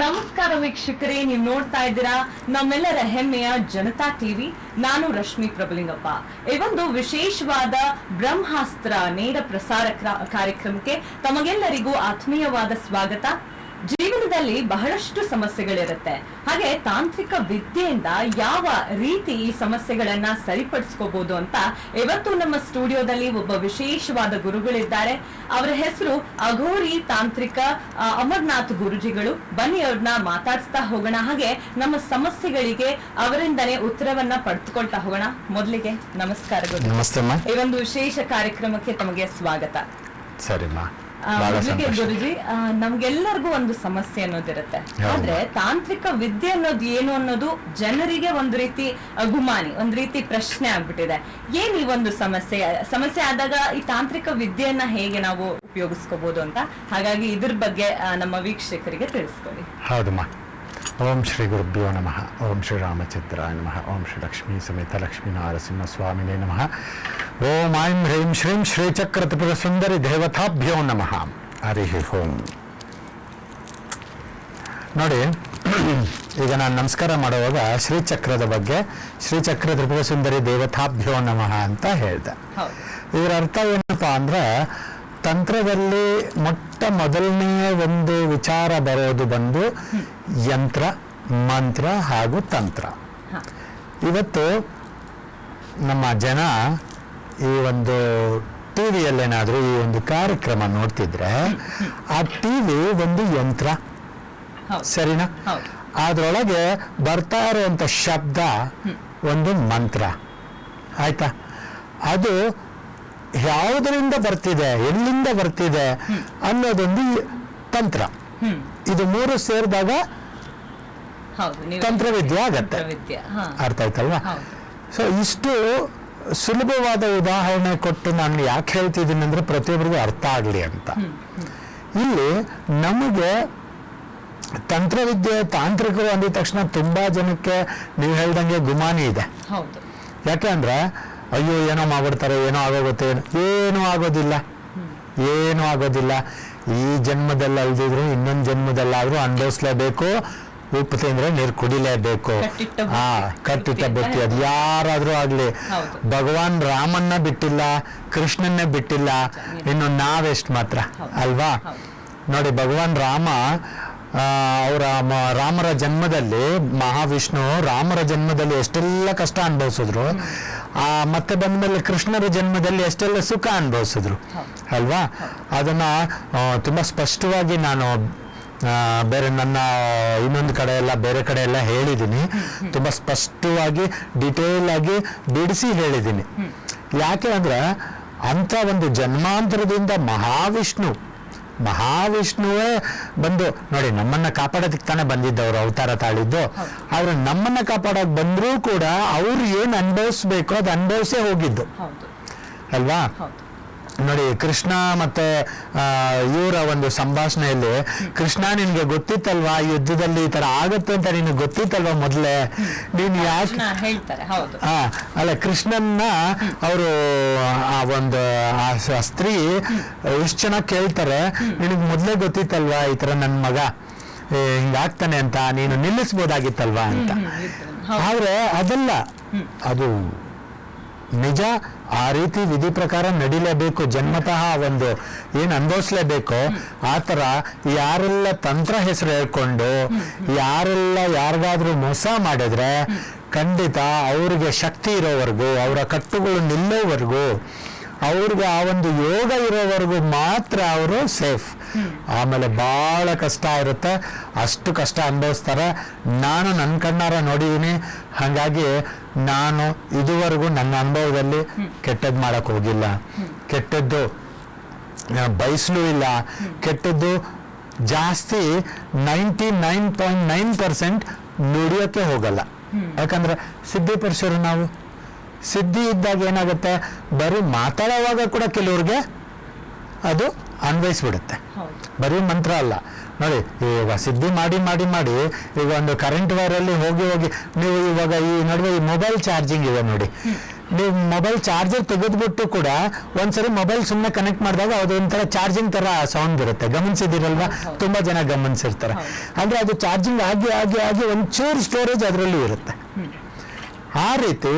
ನಮಸ್ಕಾರ ವೀಕ್ಷಕರೇ, ನೀವು ನೋಡ್ತಾ ಇದ್ದೀರಾ ನಮ್ಮೆಲ್ಲರ ಹೆಮ್ಮೆಯ ಜನತಾ ಟಿವಿ. ನಾನು ರಶ್ಮಿ ಪ್ರಬಲಿಂಗಪ್ಪ. ಈ ಒಂದು ವಿಶೇಷವಾದ ಬ್ರಹ್ಮಾಸ್ತ್ರ, ನೇರ ಪ್ರಸಾರ ಕಾರ್ಯಕ್ರಮಕ್ಕೆ ತಮಗೆಲ್ಲರಿಗೂ ಆತ್ಮೀಯವಾದ ಸ್ವಾಗತ. ಜೀವನದಲ್ಲಿ ಬಹಳಷ್ಟು ಸಮಸ್ಯೆಗಳಿರುತ್ತೆ. ಹಾಗೆ ತಾಂತ್ರಿಕ ವಿದ್ಯೆಯಿಂದ ಯಾವ ರೀತಿ ಈ ಸಮಸ್ಯೆಗಳನ್ನ ಸರಿಪಡಿಸ್ಕೋಬಹುದು ಅಂತ ಇವತ್ತು ನಮ್ಮ ಸ್ಟುಡಿಯೋದಲ್ಲಿ ಒಬ್ಬ ವಿಶೇಷವಾದ ಗುರುಗಳಿದ್ದಾರೆ. ಅವರ ಹೆಸರು ಅಘೋರಿ ತಾಂತ್ರಿಕ ಅಮರ್ನಾಥ್ ಗುರುಜಿಗಳು. ಬನ್ನಿ ಅವ್ರನ್ನ ಮಾತಾಡಿಸ್ತಾ ಹೋಗೋಣ. ಹಾಗೆ ನಮ್ಮ ಸಮಸ್ಯೆಗಳಿಗೆ ಅವರಿಂದನೇ ಉತ್ತರವನ್ನ ಪಡೆದುಕೊಳ್ತಾ ಹೋಗೋಣ. ಮೊದಲಿಗೆ ನಮಸ್ಕಾರ ಗುರು. ನಮಸ್ತೆ ಅಮ್ಮ. ಈ ಒಂದು ವಿಶೇಷ ಕಾರ್ಯಕ್ರಮಕ್ಕೆ ತಮಗೆ ಸ್ವಾಗತ. ಸರಿಮ್ಮ. ಗುರುಜಿ ನಮ್ಗೆಲ್ಲರಿಗೂ ಒಂದು ಸಮಸ್ಯೆ ಅನ್ನೋದಿರುತ್ತೆ. ಆದ್ರೆ ತಾಂತ್ರಿಕ ವಿದ್ಯೆ ಅನ್ನೋದು ಏನು ಅನ್ನೋದು ಜನರಿಗೆ ಒಂದು ರೀತಿ ಅಭಿಮಾನಿ ಒಂದು ಒಂದ್ ರೀತಿ ಪ್ರಶ್ನೆ ಆಗ್ಬಿಟ್ಟಿದೆ. ಏನ್ ಈ ಒಂದು ಸಮಸ್ಯೆ? ಸಮಸ್ಯೆ ಆದಾಗ ಈ ತಾಂತ್ರಿಕ ವಿದ್ಯೆಯನ್ನ ಹೇಗೆ ನಾವು ಉಪಯೋಗಿಸ್ಕೋಬಹುದು ಅಂತ? ಹಾಗಾಗಿ ಇದ್ರ ಬಗ್ಗೆ ನಮ್ಮ ವೀಕ್ಷಕರಿಗೆ ತಿಳಿಸ್ಕೊಡಿ ಹೌದಮ್ಮ ಓಂ ಶ್ರೀ ಗುರುಭ್ಯೋ ನಮಃ. ಓಂ ಶ್ರೀ ರಾಮಚಂದ್ರಾಯ ನಮಃ. ಓಂ ಶ್ರೀ ಲಕ್ಷ್ಮೀ ಸಮೇತ ಲಕ್ಷ್ಮೀ ನಾರಸಿಂಹ ಸ್ವಾಮಿನೇ ನಮಃ. ಓಂ ಐಂ ಹ್ರೀಂ ಶ್ರೀಂ ಶ್ರೀ ಚಕ್ರ ತ್ರಿಪುರ ಸುಂದರಿ ದೇವತಾಭ್ಯೋ ನಮಃ. ಹರಿ ಓಂ. ನೋಡಿ ಈಗ ನಾನು ನಮಸ್ಕಾರ ಮಾಡುವಾಗ ಶ್ರೀಚಕ್ರದ ಬಗ್ಗೆ ಶ್ರೀಚಕ್ರ ತ್ರಿಪುರ ಸುಂದರಿ ದೇವತಾಭ್ಯೋ ನಮಃ ಅಂತ ಹೇಳಿದೆ. ಇದರ ಅರ್ಥ ಏನಪ್ಪ ಅಂದ್ರೆ ತಂತ್ರದಲ್ಲಿ ಮೊಟ್ಟ ಮೊದಲನೇ ಒಂದು ವಿಚಾರ ಬರೋದು ಬಂದು ಯಂತ್ರ ಮಂತ್ರ ಹಾಗೂ ತಂತ್ರ. ಇವತ್ತು ನಮ್ಮ ಜನ ಈ ಒಂದು ಟಿ ವಿಯಲ್ಲೇನಾದರೂ ಈ ಒಂದು ಕಾರ್ಯಕ್ರಮ ನೋಡ್ತಿದ್ರೆ ಆ ಟಿ ವಿ ಒಂದು ಯಂತ್ರ. ಸರಿನಾ? ಅದರೊಳಗೆ ಬರ್ತಾ ಇರುವಂತ ಶಬ್ದ ಒಂದು ಮಂತ್ರ. ಆಯ್ತಾ? ಅದು ಯಾವುದರಿಂದ ಬರ್ತಿದೆ ಎಲ್ಲಿಂದ ಬರ್ತಿದೆ ಅನ್ನೋದೊಂದು ತಂತ್ರ. ಇದು ಮೂರು ಸೇರಿದಾಗ ತಂತ್ರವಿದ್ಯೆ ಆಗತ್ತೆ. ಅರ್ಥ ಆಯ್ತಲ್ವಾ? ಸೊ ಇಷ್ಟು ಸುಲಭವಾದ ಉದಾಹರಣೆ ಕೊಟ್ಟು ನಾನು ಯಾಕೆ ಹೇಳ್ತಿದ್ದೀನಿ ಅಂದ್ರೆ ಪ್ರತಿಯೊಬ್ಬರಿಗೂ ಅರ್ಥ ಆಗಲಿ ಅಂತ. ಇಲ್ಲಿ ನಮಗೆ ತಂತ್ರವಿದ್ಯೆ ತಾಂತ್ರಿಕರು ಅಂದಿದ ತಕ್ಷಣ ತುಂಬಾ ಜನಕ್ಕೆ ನೀವು ಹೇಳ್ದಂಗೆ ಗುಮಾನಿ ಇದೆ. ಯಾಕೆ ಅಂದ್ರೆ ಅಯ್ಯೋ ಏನೋ ಮಾಡ್ಬಿಡ್ತಾರೆ ಏನೋ ಆಗೋಗುತ್ತೆ ಏನೂ ಆಗೋದಿಲ್ಲ. ಏನೂ ಆಗೋದಿಲ್ಲ. ಈ ಜನ್ಮದಲ್ಲಿ ಅಲ್ದಿದ್ರು ಇನ್ನೊಂದು ಜನ್ಮದಲ್ಲಾದ್ರೂ ಅನುಭವಿಸ್ಲೇಬೇಕು ಉಪ್ಪು ತಿಂದ್ರೆ ನೀರು ಕುಡಿಲೇಬೇಕು. ಹಾ. ಕಟ್ಟಿಟ್ಟ ಬುತ್ತಿ. ಅದು ಯಾರಾದ್ರೂ ಆಗ್ಲಿ. ಭಗವಾನ್ ರಾಮನ್ನ ಬಿಟ್ಟಿಲ್ಲ ಕೃಷ್ಣನ್ನ ಬಿಟ್ಟಿಲ್ಲ. ಇನ್ನು ನಾವೆಷ್ಟು ಮಾತ್ರ ಅಲ್ವಾ? ನೋಡಿ ಭಗವಾನ್ ರಾಮ ಅವರ ರಾಮರ ಜನ್ಮದಲ್ಲಿ ಮಹಾವಿಷ್ಣು ರಾಮರ ಜನ್ಮದಲ್ಲಿ ಎಷ್ಟೆಲ್ಲ ಕಷ್ಟ ಅನುಭವಿಸಿದ್ರು. ಆ ಮತ್ತೆ ಬಂದ್ಮೇಲೆ ಕೃಷ್ಣರ ಜನ್ಮದಲ್ಲಿ ಎಷ್ಟೆಲ್ಲ ಸುಖ ಅನುಭವಿಸಿದ್ರು ಅಲ್ವಾ? ಅದನ್ನ ತುಂಬಾ ಸ್ಪಷ್ಟವಾಗಿ ನಾನು ಬೇರೆ ನನ್ನ ಇನ್ನೊಂದು ಕಡೆ ಎಲ್ಲ ಬೇರೆ ಕಡೆ ಎಲ್ಲ ಹೇಳಿದ್ದೀನಿ ತುಂಬಾ ಸ್ಪಷ್ಟವಾಗಿ ಡಿಟೇಲ್ ಆಗಿ ಬಿಡಿಸಿ ಹೇಳಿದ್ದೀನಿ ಯಾಕೆ ಅಂದ್ರೆ ಅಂತ ಒಂದು ಜನ್ಮಾಂತರದಿಂದ ಮಹಾವಿಷ್ಣು ಮಹಾವಿಷ್ಣುವೇ ಬಂದು ನೋಡಿ ನಮ್ಮನ್ನ ಕಾಪಾಡೋದಕ್ಕೆ ತಾನೇ ಬಂದಿದ್ದವರು ಅವತಾರ ತಾಳಿದ್ದು. ಅವರು ನಮ್ಮನ್ನ ಕಾಪಾಡೋಕೆ ಬಂದರೂ ಕೂಡ ಅವ್ರು ಏನು ಅನುಭವಿಸ್ಬೇಕು ಅದು ಅನುಭವಿಸೇ ಹೋಗಿದ್ದು. ಅಲ್ವಾ? ನೋಡಿ ಕೃಷ್ಣ ಮತ್ತೆ ಇವರ ಒಂದು ಸಂಭಾಷಣೆಯಲ್ಲಿ ಕೃಷ್ಣ ನಿನ್ಗೆ ಗೊತ್ತಿತ್ತಲ್ವಾ ಯುದ್ಧದಲ್ಲಿ ಈ ತರ ಆಗುತ್ತೆ ಅಂತ ನಿನ್ಗೆ ಗೊತ್ತಿತ್ತಲ್ವಾ ಮೊದಲೇ? ನೀನ್ ಯಾಕೆ ಹಾ ಅಲ್ಲ ಕೃಷ್ಣನ್ನ ಅವರು ಆ ಒಂದು ಆ ಸ್ತ್ರೀ ಎಷ್ಟು ಚೆನ್ನಾಗಿ ಕೇಳ್ತಾರೆ ನಿನಗೆ ಮೊದಲೇ ಗೊತ್ತಿತ್ತಲ್ವಾ ಈ ತರ ನನ್ನ ಮಗ? ಹಿಂಗಾಗ್ತಾನೆ ಅಂತ ನೀನು ನಿಲ್ಲಿಸ್ಬೋದಾಗಿತ್ತಲ್ವಾ ಅಂತ? ಆದ್ರೆ ಅದಲ್ಲ. ಅದು ನಿಜ ಆ ರೀತಿ ವಿಧಿ ಪ್ರಕಾರ ನಡಿಲೇಬೇಕು, ಜನ್ಮತಃ ಒಂದು ಏನು ಅನುಭವಿಸ್ಲೇಬೇಕು, ಆ ಥರ ಯಾರೆಲ್ಲ ತಂತ್ರ ಹೆಸರು ಹೇಳ್ಕೊಂಡು, ಯಾರೆಲ್ಲ ಯಾರಿಗಾದ್ರೂ ಮೋಸ ಮಾಡಿದ್ರೆ ಖಂಡಿತ ಅವ್ರಿಗೆ ಶಕ್ತಿ ಇರೋವರೆಗೂ, ಅವರ ಕಟ್ಟುಗಳು ನಿಲ್ಲೋವರೆಗೂ, ಅವ್ರಿಗೆ ಆ ಒಂದು ಯೋಗ ಇರೋವರೆಗೂ ಮಾತ್ರ ಅವರು ಸೇಫ್. ಆಮೇಲೆ ಬಹಳ ಕಷ್ಟ ಇರುತ್ತೆ. ಅಷ್ಟು ಕಷ್ಟ ಅನುಭವಿಸ್ತಾರೆ. ನಾನು ನನ್ನ ಕಣ್ಣಾರ ನೋಡಿದ್ದೀನಿ ಹಾಗಾಗಿ ನಾನು ಇದುವರೆಗೂ ನನ್ನ ಅನುಭವದಲ್ಲಿ ಕೆಟ್ಟದ್ದು ಮಾಡಕ್ ಹೋಗಿಲ್ಲ. ಕೆಟ್ಟದ್ದು ಬಯಸಲೂ ಇಲ್ಲ. ಕೆಟ್ಟದ್ದು ಜಾಸ್ತಿ ninety nine point nine percent ನುಡಿಯೋಕ್ಕೆ ಹೋಗಲ್ಲ. ಯಾಕಂದ್ರೆ ಸಿದ್ಧಿಪಡಿಸೋರು ನಾವು. ಸಿದ್ಧಿ ಇದ್ದಾಗ ಏನಾಗುತ್ತೆ? ಬರೀ ಮಾತಾಡೋವಾಗ ಕೂಡ ಕೆಲವ್ರಿಗೆ ಅದು ಅನ್ವಯಿಸ್ಬಿಡುತ್ತೆ. ಬರೀ ಮಂತ್ರ ಅಲ್ಲ. ನೋಡಿ ಇವಾಗ ಸಿದ್ಧಿ ಮಾಡಿ ಮಾಡಿ ಮಾಡಿ ಈಗ ಒಂದು ಕರೆಂಟ್ ವೈರಲ್ಲಿ ಹೋಗಿ ಹೋಗಿ ನೀವು ಇವಾಗ ಈ ನಡುವೆ ಈ ಮೊಬೈಲ್ ಚಾರ್ಜಿಂಗ್ ಇದೆ ನೋಡಿ. ನೀವು ಮೊಬೈಲ್ ಚಾರ್ಜರ್ ತೆಗೆದ್ಬಿಟ್ಟು ಕೂಡ ಒಂದ್ಸರಿ ಮೊಬೈಲ್ ಸುಮ್ಮನೆ ಕನೆಕ್ಟ್ ಮಾಡಿದಾಗ ಅದು ಒಂಥರ ಚಾರ್ಜಿಂಗ್ ತರ ಸೌಂಡ್ ಬರುತ್ತೆ. ಗಮನಿಸಿದಿರಲ್ವಾ. ತುಂಬಾ ಜನ ಗಮನಿಸಿರ್ತಾರೆ. ಅಂದ್ರೆ ಅದು ಚಾರ್ಜಿಂಗ್ ಆಗಿ ಆಗಿ ಆಗಿ ಒಂಚೂರು ಸ್ಟೋರೇಜ್ ಅದರಲ್ಲಿ ಇರುತ್ತೆ. ಆ ರೀತಿ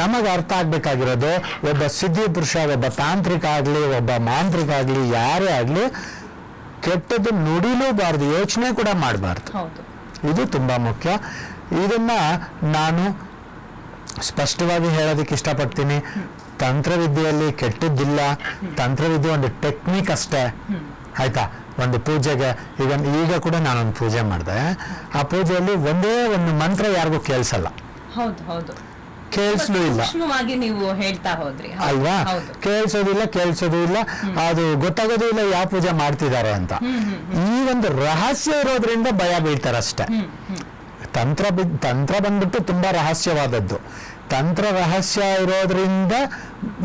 ನಮಗೆ ಅರ್ಥ ಆಗ್ಬೇಕಾಗಿರೋದು ಒಬ್ಬ ಸಿದ್ಧಿ ಪುರುಷ ಒಬ್ಬ ತಾಂತ್ರಿಕ ಆಗಲಿ ಒಬ್ಬ ಮಾಂತ್ರಿಕ ಆಗಲಿ ಯಾರೇ ಆಗಲಿ ಕೆಟ್ಟದ್ದು ನುಡಿಲೂಬಾರ್ದು ಯೋಚನೆ ಕೂಡ ಮಾಡಬಾರ್ದು. ಇದು ತುಂಬಾ ಮುಖ್ಯ. ಇದನ್ನ ನಾನು ಸ್ಪಷ್ಟವಾಗಿ ಹೇಳೋದಕ್ಕೆ ಇಷ್ಟಪಡ್ತೀನಿ. ತಂತ್ರವಿದ್ಯೆಯಲ್ಲಿ ಕೆಟ್ಟದ್ದಿಲ್ಲ. ತಂತ್ರವಿದ್ಯೆ ಒಂದು ಟೆಕ್ನಿಕ್ ಅಷ್ಟೇ. ಆಯ್ತಾ? ಒಂದು ಪೂಜೆಗೆ ಈಗ ಈಗ ಕೂಡ ನಾನೊಂದು ಪೂಜೆ ಮಾಡಿದೆ. ಆ ಪೂಜೆಯಲ್ಲಿ ಒಂದೇ ಒಂದು ಮಂತ್ರ ಯಾರಿಗೂ ಕೇಳಿಸಲ್ಲ. ಹೌದು ಹೌದು. ಕೇಳಿಸ್ಲೂ ಇಲ್ಲ. ನೀವು ಹೇಳ್ತಾ ಹೋದ್ರಿ. ಹೌದು, ಅಲ್ವಾ? ಕೇಳ್ಸೋದಿಲ್ಲ ಕೇಳಿಸೋದು ಇಲ್ಲ ಅದು ಗೊತ್ತಾಗೋದು ಇಲ್ಲ ಯಾವ ಪೂಜೆ ಮಾಡ್ತಿದ್ದಾರೆ ಅಂತ. ಈ ಒಂದು ರಹಸ್ಯ ಇರೋದ್ರಿಂದ ಭಯ ಬೀಳ್ತಾರೆ ಅಷ್ಟೇ ಹ್ಮ್ ಹ್ಮ್. ತಂತ್ರ ತಂತ್ರ ಬಂದ್ಬಿಟ್ಟು ತುಂಬಾ ರಹಸ್ಯವಾದದ್ದು. ತಂತ್ರ ರಹಸ್ಯ ಇರೋದ್ರಿಂದ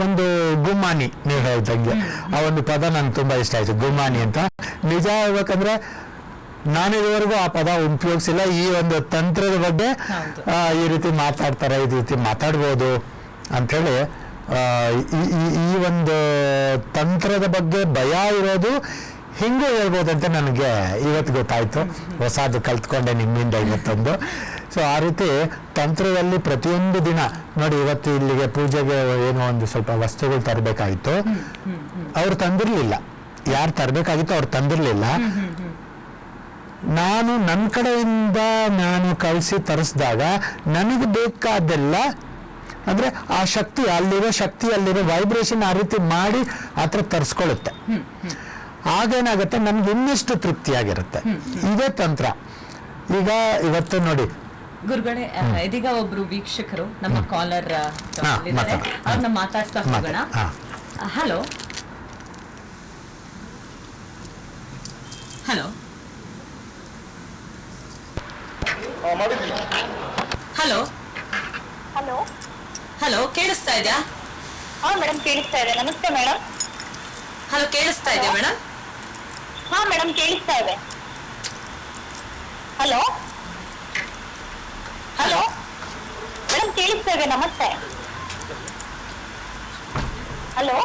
ಒಂದು ಗುಮಾನಿ ನೀವು ಹೇಳ್ದಂಗೆ. ಆ ಒಂದು ಪದ ನನ್ಗೆ ತುಂಬಾ ಇಷ್ಟ ಆಯ್ತು ಗುಮಾನಿ ಅಂತ. ನಿಜ ಹೇಳ್ಬೇಕಂದ್ರೆ ನಾನು ಇದುವರೆಗೂ ಆ ಪದ ಉಪಯೋಗಿಸಿಲ್ಲ. ಈ ಒಂದು ತಂತ್ರದ ಬಗ್ಗೆ ಈ ರೀತಿ ಮಾತಾಡ್ತಾರೆ ಈ ರೀತಿ ಮಾತಾಡ್ಬೋದು ಅಂಥೇಳಿ ಈ- ಒಂದು ತಂತ್ರದ ಬಗ್ಗೆ ಭಯ ಇರೋದು ಹಿಂಗೂ ಅಂತ ನನಗೆ. ಇವತ್ತು ಗೊತ್ತಾಯಿತು. ಹೊಸದು ಕಲ್ತ್ಕೊಂಡೆ ನಿಮ್ಮಿಂದ ಇವತ್ತೊಂದು. ಸೊ ಆ ರೀತಿ ತಂತ್ರದಲ್ಲಿ ಪ್ರತಿಯೊಂದು ದಿನ ನೋಡಿ ಇವತ್ತು ಇಲ್ಲಿಗೆ ಪೂಜೆಗೆ ಏನೋ ಒಂದು ಸ್ವಲ್ಪ ವಸ್ತುಗಳು ತರಬೇಕಾಗಿತ್ತು ಅವ್ರು ತಂದಿರಲಿಲ್ಲ. ಯಾರು ತರಬೇಕಾಗಿತ್ತು ಅವ್ರು ತಂದಿರ್ಲಿಲ್ಲ. ನಾನು ನನ್ನ ಕಡೆಯಿಂದ ನಾನು ಕಳಿಸಿ ತರಿಸಿದಾಗ ನನಗೆ ಬೇಕಾದೆಲ್ಲ ಅಂದ್ರೆ ಆ ಶಕ್ತಿ ಅಲ್ಲಿರೋ ಶಕ್ತಿ ಅಲ್ಲಿರೋ ವೈಬ್ರೇಷನ್ ಆ ರೀತಿ ಮಾಡಿ ಹತ್ರ ತರಿಸ್ಕೊಳ್ಳುತ್ತೆ. ಆಗೇನಾಗುತ್ತೆ ನಮ್ಗೆ ಇನ್ನಷ್ಟು ತೃಪ್ತಿಯಾಗಿರುತ್ತೆ ಇದೇ ತಂತ್ರ. ಈಗ ಇವತ್ತು ನೋಡಿ. ಗುರುಗಳೇ ಇದೀಗ ಒಬ್ರು ವೀಕ್ಷಕರು ನಮ್ಮ ಕಾಲರ್. ಅವ್ರನ್ನ ಮಾತಾಡ್ತಾ ಹೋಗೋಣ. Hello. Hello. Hello. Hello. Hello ಕೇಳಿಸ್ತಾ ಇದೆಯಾ? ಹಾ ಮೇಡಮ್ ಕೇಳಿಸ್ತಾ ಇದೆ. ನಮಸ್ತೆ ಮೇಡಮ್ ಹಲೋ ಕೇಳಿಸ್ತಾ ಇದೆಯಾ ಮೇಡಮ್ ಹಾ ಮೇಡಮ್ ಕೇಳಿಸ್ತಾ ಇದೆ. ಹಲೋ. ಹಲೋ. ಮೇಡಮ್ ಕೇಳಿಸ್ತಾ ಇದೆ. ನಮಸ್ತೆ. ಹಲೋ.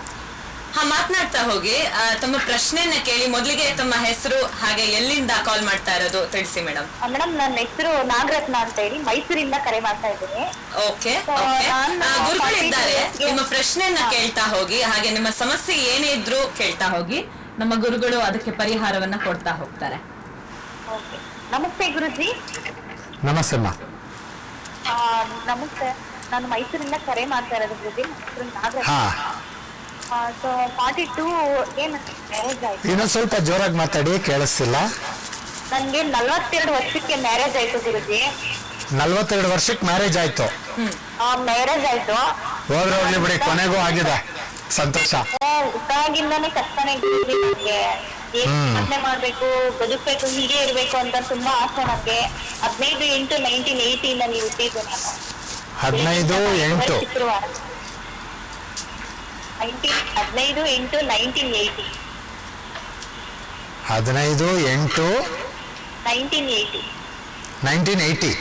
ಮಾತನಾಡ್ತಾ ಹೋಗಿ. ಆ, ತಮ್ಮ ಪ್ರಶ್ನೆಯನ್ನ ಕೇಳಿ ಮೊದಲಿಗೆ ತಮ್ಮ ಹೆಸರು ಹಾಗೆ ಎಲ್ಲಿಂದ ಕಾಲ್ ಮಾಡ್ತಾ ಇರೋದು ತಿಳಿಸಿ ಮೇಡಮ್ ಮೇಡಮ್ ನನ್ನ ಹೆಸರು ನಾಗರತ್ನ ಅಂತ ಹೇಳಿ ಮೈಸೂರಿಂದ ಕರೆ ಮಾಡ್ತಾ ಇದ್ದೀನಿ. ಓಕೆ ಗುರುಗಳಿದ್ದಾರೆ ನಿಮ್ಮ ಪ್ರಶ್ನೆಯನ್ನ ಕೇಳ್ತಾ ಹೋಗಿ ಹಾಗೆ ನಿಮ್ಮ ಸಮಸ್ಯೆ ಏನೇ ಇದ್ರು ಕೇಳ್ತಾ ಹೋಗಿ ನಮ್ಮ ಗುರುಗಳು ಅದಕ್ಕೆ ಪರಿಹಾರವನ್ನ ಕೊಡ್ತಾ ಹೋಗ್ತಾರೆ. ಓಕೆ. ನಮಸ್ತೆ ಗುರುಜಿ. ನಮಸ್ತೆ ಆ, ನಮಸ್ತೆ. ನಾನು ಮೈಸೂರಿಂದ ಕರೆ ಮಾಡ್ತಾ ಇರೋದು ಗುರುಜಿ ನಾಗರತ್ನ. ಹಾ. ಸೊ ಫಾರ್ಟಿ ಟೂ ಮ್ಯಾರೇಜ್ ಆಯ್ತು? ಇನ್ನೊಂದು ಸ್ವಲ್ಪ ಜೋರಾಗಿ ಮಾತಾಡಿ ಕೇಳಿಸ್ತಿಲ್ಲ. ನನ್ಗೆ ನಲ್ವತ್ತೆರಡು ವರ್ಷಕ್ಕೆ ಮ್ಯಾರೇಜ್ ಆಯ್ತು ಗುರುಜಿ. ನಲ್ವತ್ತೆರಡು ವರ್ಷಕ್ಕೆ ಮ್ಯಾರೇಜ್ ಆಯ್ತು. ಆ ಮ್ಯಾರೇಜ್ ಆಯ್ತು. ಹೋದ್ರೆ ಹೋಗ್ಲಿ ಬಿಡಿ ಕೊನೆಗೂ ಆಗಿದೆ. ಸಂತೋಷ. ಹುಟ್ಟಾಗಿಂದಾನೇ ಕಷ್ಟನೇ ಗುರುಜಿ ನನ್ಗೆ. ಸಾಧನೆ ಮಾಡ್ಬೇಕು ಬದುಕ್ಬೇಕು ಹೀಗೆ ಇರ್ಬೇಕು ಅಂತ ತುಂಬಾ ಆಸೆ ನನ್ಗೆ ಹದಿನೈದು ಎಂಟು ನೈನ್ಟೀನ್ ಏಯ್ಟಿಯಿಂದ ನೀವು ಹುಟ್ಟಿದ್ದು ನಾನು ಹದಿನೈದು ಎಂಟು. ಶುಕ್ರವಾರ. ನೈನ್ಟೀನ್ ಹದಿನೈದು ಎಂಟು ನೈನ್ಟೀನ್ ಏಯ್ಟಿ. ಹದಿನೈದು ಎಂಟು ನೈನ್ಟೀನ್ ಏಯ್ಟಿ. Nineteen eighty.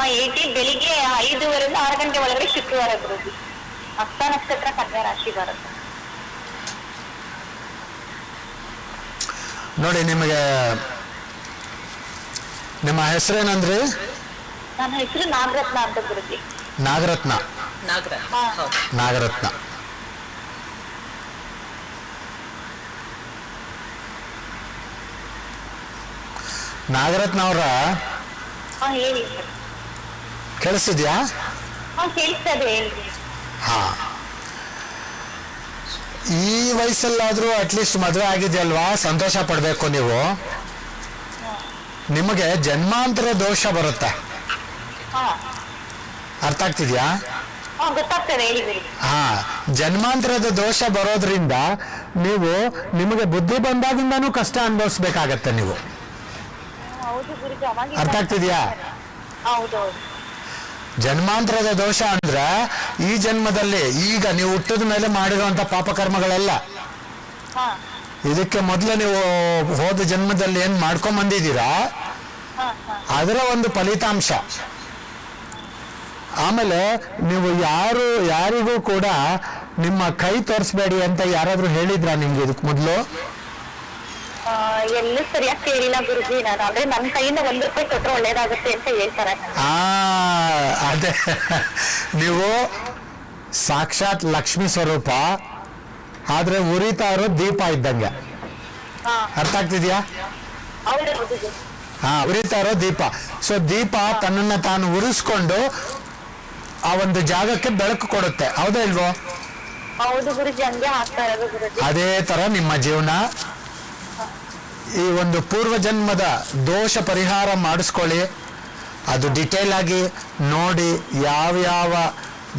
ಆ ಏಯ್ಟಿ ಬೆಳಿಗ್ಗೆ ಐದೂವರೆಯಿಂದ ಆರು ಗಂಟೆ ಒಳಗಡೆ ಶುಕ್ರವಾರ ಬರೋದು. ಹಸ್ತ ನಕ್ಷತ್ರ ಕನ್ಯಾ ರಾಶಿ ಬರುತ್ತೆ. ನೋಡಿ ನಿಮಗೆ ನಿಮ್ಮ ಹೆಸರೇನಂದ್ರಿ? ನನ್ನ ಹೆಸರು ನಾಗರತ್ನ ಅಂತ ಗುರುಜಿ. ನಾಗರತ್ನ. ನಾಗರ ಹೌದು. ನಾಗರತ್ನ. ನಾಗರತ್ನ ಅವರ ಕೇಳಿಸಿದ್ಯಾ ಹಾ ಈ ವಯಸ್ಸಲ್ಲಾದ್ರೂ ಅಟ್ಲೀಸ್ಟ್ ಮದುವೆ ಆಗಿದೆಯಲ್ವಾ? ಸಂತೋಷ ಪಡ್ಬೇಕು ನೀವು. ನಿಮಗೆ ಜನ್ಮಾಂತರ ದೋಷ ಬರುತ್ತೆ. ಅರ್ಥ ಆಗ್ತಿದ್ಯಾ? ಹಾ. ಜನ್ಮಾಂತರದ ದೋಷ ಬರೋದ್ರಿಂದ ನೀವು ನಿಮಗೆ ಬುದ್ಧಿ ಬಂದಾಗಿಂದನೂ ಕಷ್ಟ ಅನುಭವಿಸ್ಬೇಕಾಗತ್ತೆ ನೀವು. ಹೌದು ಗುರುಜಿ ಅವಾಗ ಅರ್ಥ ಆಗ್ತಿದ್ಯಾ? ಜನ್ಮಾಂತರದ ದೋಷ ಅಂದ್ರೆ ಈ ಜನ್ಮದಲ್ಲಿ ಈಗ ನೀವು ಹುಟ್ಟಿದ ಮೇಲೆ ಮಾಡಿರುವಂತ ಪಾಪಕರ್ಮಗಳೆಲ್ಲ. ಕರ್ಮಗಳೆಲ್ಲ ಇದಕ್ಕೆ ಮೊದಲು ನೀವು ಹೋದ ಜನ್ಮದಲ್ಲಿ ಏನ್ ಮಾಡ್ಕೊಂಡ್ ಬಂದಿದ್ದೀರಾ? ಅದರ ಒಂದು ಫಲಿತಾಂಶ. ಆಮೇಲೆ ನೀವು ಯಾರು ಯಾರಿಗೂ ಕೂಡ ನಿಮ್ಮ ಕೈ ತೋರಿಸ್ಬೇಡಿ ಅಂತ ಯಾರಾದ್ರೂ ಹೇಳಿದ್ರ ನಿಮ್ಗೆ ಇದಕ್ಕೆ ಮೊದಲು? ಎಲ್ಲೂ ಸರಿಯಾಗಿ ಕೇಳಿಲ್ಲ ಗುರುಜಿ. ನಾನು ಅಂದ್ರೆ ನನ್ನ ಕೈಯಿಂದ ಒಂದ್ ರೂಪಾಯಿ ಕೊಟ್ರೆ ಒಳ್ಳೇದಾಗುತ್ತೆ ಅಂತ ಹೇಳ್ತಾರೆ. ಆ ಅದೇ. ನೀವು ಸಾಕ್ಷಾತ್ ಲಕ್ಷ್ಮಿ ಸ್ವರೂಪ ಆದ್ರೆ ಉರಿತಾ ಇರೋ ದೀಪ ಇದ್ದಂಗೆ. ಅರ್ಥ ಆಗ್ತಿದ್ಯಾ? ಹಾ ಉರಿತಾ ಇರೋ ದೀಪ. ಸೊ ದೀಪ ತನ್ನನ್ನ ತಾನು ಉರಿಸ್ಕೊಂಡು ಆ ಒಂದು ಜಾಗಕ್ಕೆ ಬೆಳಕು ಕೊಡುತ್ತೆ. ಹೌದಾ ಇಲ್ವೋ? ಅದೇ ತರ ನಿಮ್ಮ ಜೀವನ. ಈ ಒಂದು ಪೂರ್ವ ಜನ್ಮದ ದೋಷ ಪರಿಹಾರ ಮಾಡಿಸ್ಕೊಳ್ಳಿ. ಅದು ಡಿಟೇಲ್ ಆಗಿ ನೋಡಿ ಯಾವ್ಯಾವ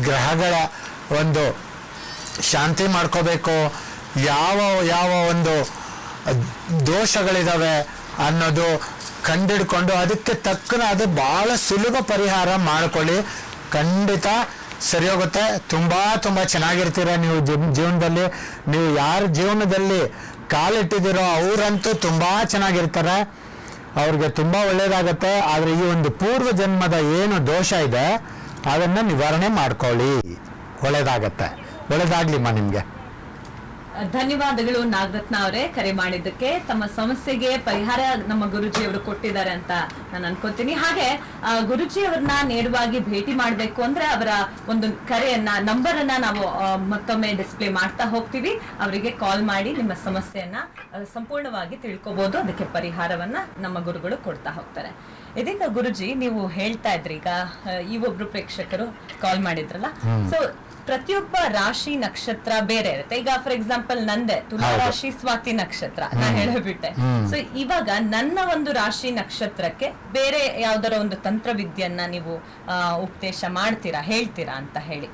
ಗ್ರಹಗಳ ಒಂದು ಶಾಂತಿ ಮಾಡ್ಕೋಬೇಕು, ಯಾವ ಯಾವ ಒಂದು ದೋಷಗಳಿದಾವೆ ಅನ್ನೋದು ಕಂಡಿಡ್ಕೊಂಡು ಅದಕ್ಕೆ ತಕ್ಕನಾದ ಬಹಳ ಸುಲಭ ಪರಿಹಾರ ಮಾಡ್ಕೊಳ್ಳಿ. ಖಂಡಿತ ಸರಿ ಹೋಗುತ್ತೆ ತುಂಬಾ, ತುಂಬ ಚೆನ್ನಾಗಿರ್ತೀರ ನೀವು ಜೀವ್- ಜೀವನದಲ್ಲಿ. ನೀವು ಯಾರ ಜೀವನದಲ್ಲಿ ಕಾಲಿಟ್ಟಿದ್ದೀರೋ ಅವರಂತೂ ತುಂಬಾ ಚೆನ್ನಾಗಿರ್ತಾರೆ. ಅವ್ರಿಗೆ ತುಂಬಾ ಒಳ್ಳೇದಾಗತ್ತೆ. ಆದ್ರೆ ಈ ಒಂದು ಪೂರ್ವ ಜನ್ಮದ ಏನು ದೋಷ ಇದೆ, ಅದನ್ನ ನಿವಾರಣೆ ಮಾಡ್ಕೊಳ್ಳಿ. ಒಳ್ಳೇದಾಗತ್ತೆ. ಒಳ್ಳೇದಾಗ್ಲಿಮ್ಮ ನಿಮ್ಗೆ. ಧನ್ಯವಾದಗಳು ನಾಗರತ್ನ ಅವರೇ ಕರೆ ಮಾಡಿದ್ದಕ್ಕೆ. ತಮ್ಮ ಸಮಸ್ಯೆಗೆ ಪರಿಹಾರ ನಮ್ಮ ಗುರುಜಿ ಅವರು ಕೊಟ್ಟಿದ್ದಾರೆ ಅಂತ ನಾನು ಅನ್ಕೋತೀನಿ. ಹಾಗೆ ಆ, ಗುರುಜಿ ಅವ್ರನ್ನ ನೇರವಾಗಿ ಭೇಟಿ ಮಾಡಬೇಕು ಅಂದ್ರೆ ಅವರ ಒಂದು ಕರೆಯನ್ನ ನಂಬರ್ ಅನ್ನ ನಾವು ಮತ್ತೊಮ್ಮೆ ಡಿಸ್ಪ್ಲೇ ಮಾಡ್ತಾ ಹೋಗ್ತೀವಿ. ಅವರಿಗೆ ಕಾಲ್ ಮಾಡಿ ನಿಮ್ಮ ಸಮಸ್ಯೆಯನ್ನ ಸಂಪೂರ್ಣವಾಗಿ ತಿಳ್ಕೊಬಹುದು ಅದಕ್ಕೆ ಪರಿಹಾರವನ್ನ ನಮ್ಮ ಗುರುಗಳು ಕೊಡ್ತಾ ಹೋಗ್ತಾರೆ. ಇದೀಗ ಗುರುಜಿ ನೀವು ಹೇಳ್ತಾ ಇದ್ರಿ ಈಗ ಈ ಒಬ್ರು ಪ್ರೇಕ್ಷಕರು ಕಾಲ್ ಮಾಡಿದ್ರಲ್ಲ. ಸೊ ಪ್ರತಿಯೊಬ್ಬ ರಾಶಿ ನಕ್ಷತ್ರ ಬೇರೆ ಇರುತ್ತೆ. ಈಗ ಫಾರ್ ಎಕ್ಸಾಂಪಲ್ ನಂದೆ ತುಲಾ ರಾಶಿ ಸ್ವಾತಿ ನಕ್ಷತ್ರ ನಾ ಹೇಳಬಿಟ್ಟೆ. ಸೊ ಇವಾಗ ನನ್ನ ಒಂದು ರಾಶಿ ನಕ್ಷತ್ರಕ್ಕೆ ಬೇರೆ ಯಾವ್ದಾರ ಒಂದು ತಂತ್ರವಿದ್ಯನ್ನ ನೀವು ಉಪದೇಶ ಮಾಡ್ತೀರಾ ಹೇಳ್ತೀರಾ ಅಂತ ಹೇಳಿ.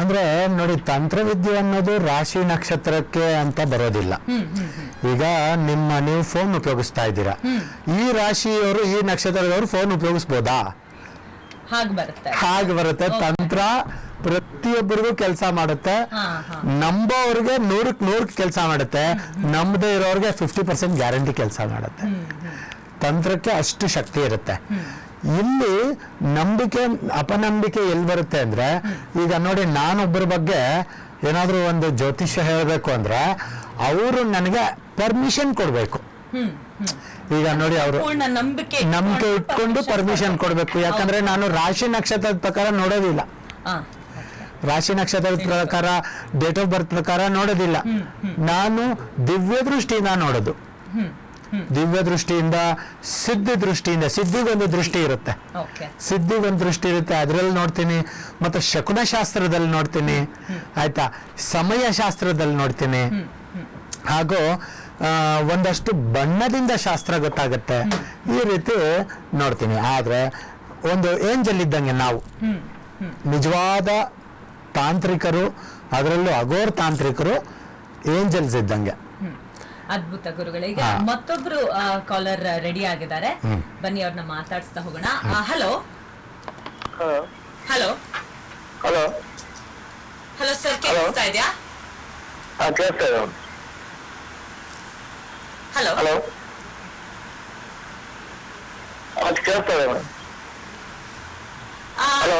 ಅಂದ್ರೆ ನೋಡಿ ತಂತ್ರವಿದ್ಯೆ ಅನ್ನೋದು ರಾಶಿ ನಕ್ಷತ್ರಕ್ಕೆ ಅಂತ ಬರೋದಿಲ್ಲ. ಈಗ ನಿಮ್ಮ ನೀವು ಫೋನ್ ಉಪಯೋಗಿಸ್ತಾ ಇದ್ದೀರಾ. ಈ ರಾಶಿಯವರು ಈ ನಕ್ಷತ್ರದವರು ಫೋನ್ ಉಪಯೋಗಿಸ್ಬೋದಾ? ಹಾಗೆ ಬರುತ್ತೆ. ಹಾಗೆ ಬರುತ್ತೆ. ತಂತ್ರ ಪ್ರತಿಯೊಬ್ಬರಿಗೂ ಕೆಲಸ ಮಾಡುತ್ತೆ. ನೂರಕ್ಕೆ ನಂಬೋರ್ಗೆ ನೂರಕ್ ನೂರಕ್ ಕೆಲಸ ಮಾಡುತ್ತೆ. ನಂಬದೇ ಇರೋರ್ಗೆ ಫಿಫ್ಟಿ ಪರ್ಸೆಂಟ್ ಗ್ಯಾರಂಟಿ ಕೆಲಸ ಮಾಡುತ್ತೆ. ತಂತ್ರಕ್ಕೆ ಅಷ್ಟು ಶಕ್ತಿ ಇರುತ್ತೆ. ಇಲ್ಲಿ ನಂಬಿಕೆ ಅಪನಂಬಿಕೆ ಎಲ್ಲಿ ಬರುತ್ತೆ ಅಂದ್ರೆ ಈಗ ನೋಡಿ ನಾನೊಬ್ಬರ ಬಗ್ಗೆ ಏನಾದರೂ ಒಂದು ಜ್ಯೋತಿಷ್ಯ ಹೇಳಬೇಕು ಅಂದ್ರೆ ಅವರು ನನಗೆ ಪರ್ಮಿಷನ್ ಕೊಡಬೇಕು. ಈಗ ನೋಡಿ ಅವರು ನಂಬಿಕೆ ನಂಬಿಕೆ ಇಟ್ಕೊಂಡು ಪರ್ಮಿಷನ್ ಕೊಡಬೇಕು. ಯಾಕಂದ್ರೆ ನಾನು ರಾಶಿ ನಕ್ಷತ್ರದ ಪ್ರಕಾರ ನೋಡೋದಿಲ್ಲ. ರಾಶಿ ನಕ್ಷತ್ರದ ಪ್ರಕಾರ ಡೇಟ್ ಆಫ್ ಬರ್ತ್ ಪ್ರಕಾರ ನೋಡೋದಿಲ್ಲ. ನಾನು ದಿವ್ಯ ದೃಷ್ಟಿಯಿಂದ ನೋಡೋದು. ದಿವ್ಯ ದೃಷ್ಟಿಯಿಂದ ಸಿದ್ಧಿ ದೃಷ್ಟಿಯಿಂದ ಸಿದ್ಧಿಗೊಂದು ದೃಷ್ಟಿ ಇರುತ್ತೆ. ಸಿದ್ಧಿಗೊಂದು ದೃಷ್ಟಿ ಇರುತ್ತೆ ಅದರಲ್ಲಿ ನೋಡ್ತೀನಿ. ಮತ್ತೆ ಶಕುನ ಶಾಸ್ತ್ರದಲ್ಲಿ ನೋಡ್ತೀನಿ. ಆಯ್ತಾ? ಸಮಯ ಶಾಸ್ತ್ರದಲ್ಲಿ ನೋಡ್ತೀನಿ. ಹಾಗೂ ಒಂದಷ್ಟು ಬಣ್ಣದಿಂದ ಶಾಸ್ತ್ರ ಗೊತ್ತಾಗುತ್ತೆ. ಈ ರೀತಿ ನೋಡ್ತೀನಿ. ಆದ್ರೆ ಒಂದು ಏಂಜಲ್ ಇದ್ದಂಗೆ ನಾವು. ನಿಜವಾದ ತಾಂತ್ರಿಕರು ಅದರಲ್ಲೂ ಅಗೋರ್ ತಾಂತ್ರಿಕರು ಏಂಜಲ್ಸ್ ಇದ್ದಂಗೆ. ಅದ್ಭುತ ಗುರುಗಳೇ. ಈಗ. ಮತ್ತೊಬ್ರು ಕಾಲರ್ ರೆಡಿ ಆಗಿದ್ದಾರೆ. ಬನ್ನಿ ಅವ್ರನ್ನ ಮಾತಾಡಿಸ್ತಾ ಹೋಗೋಣ. Hello. Hello. Hello hello. Hello sir ಕೇಳಿಸ್ತಾ ಇದೆಯಾ ಹಲೋ. ಹಲೋ ಕೇಳಿಸ್ತಾ ಇದೆ Hello?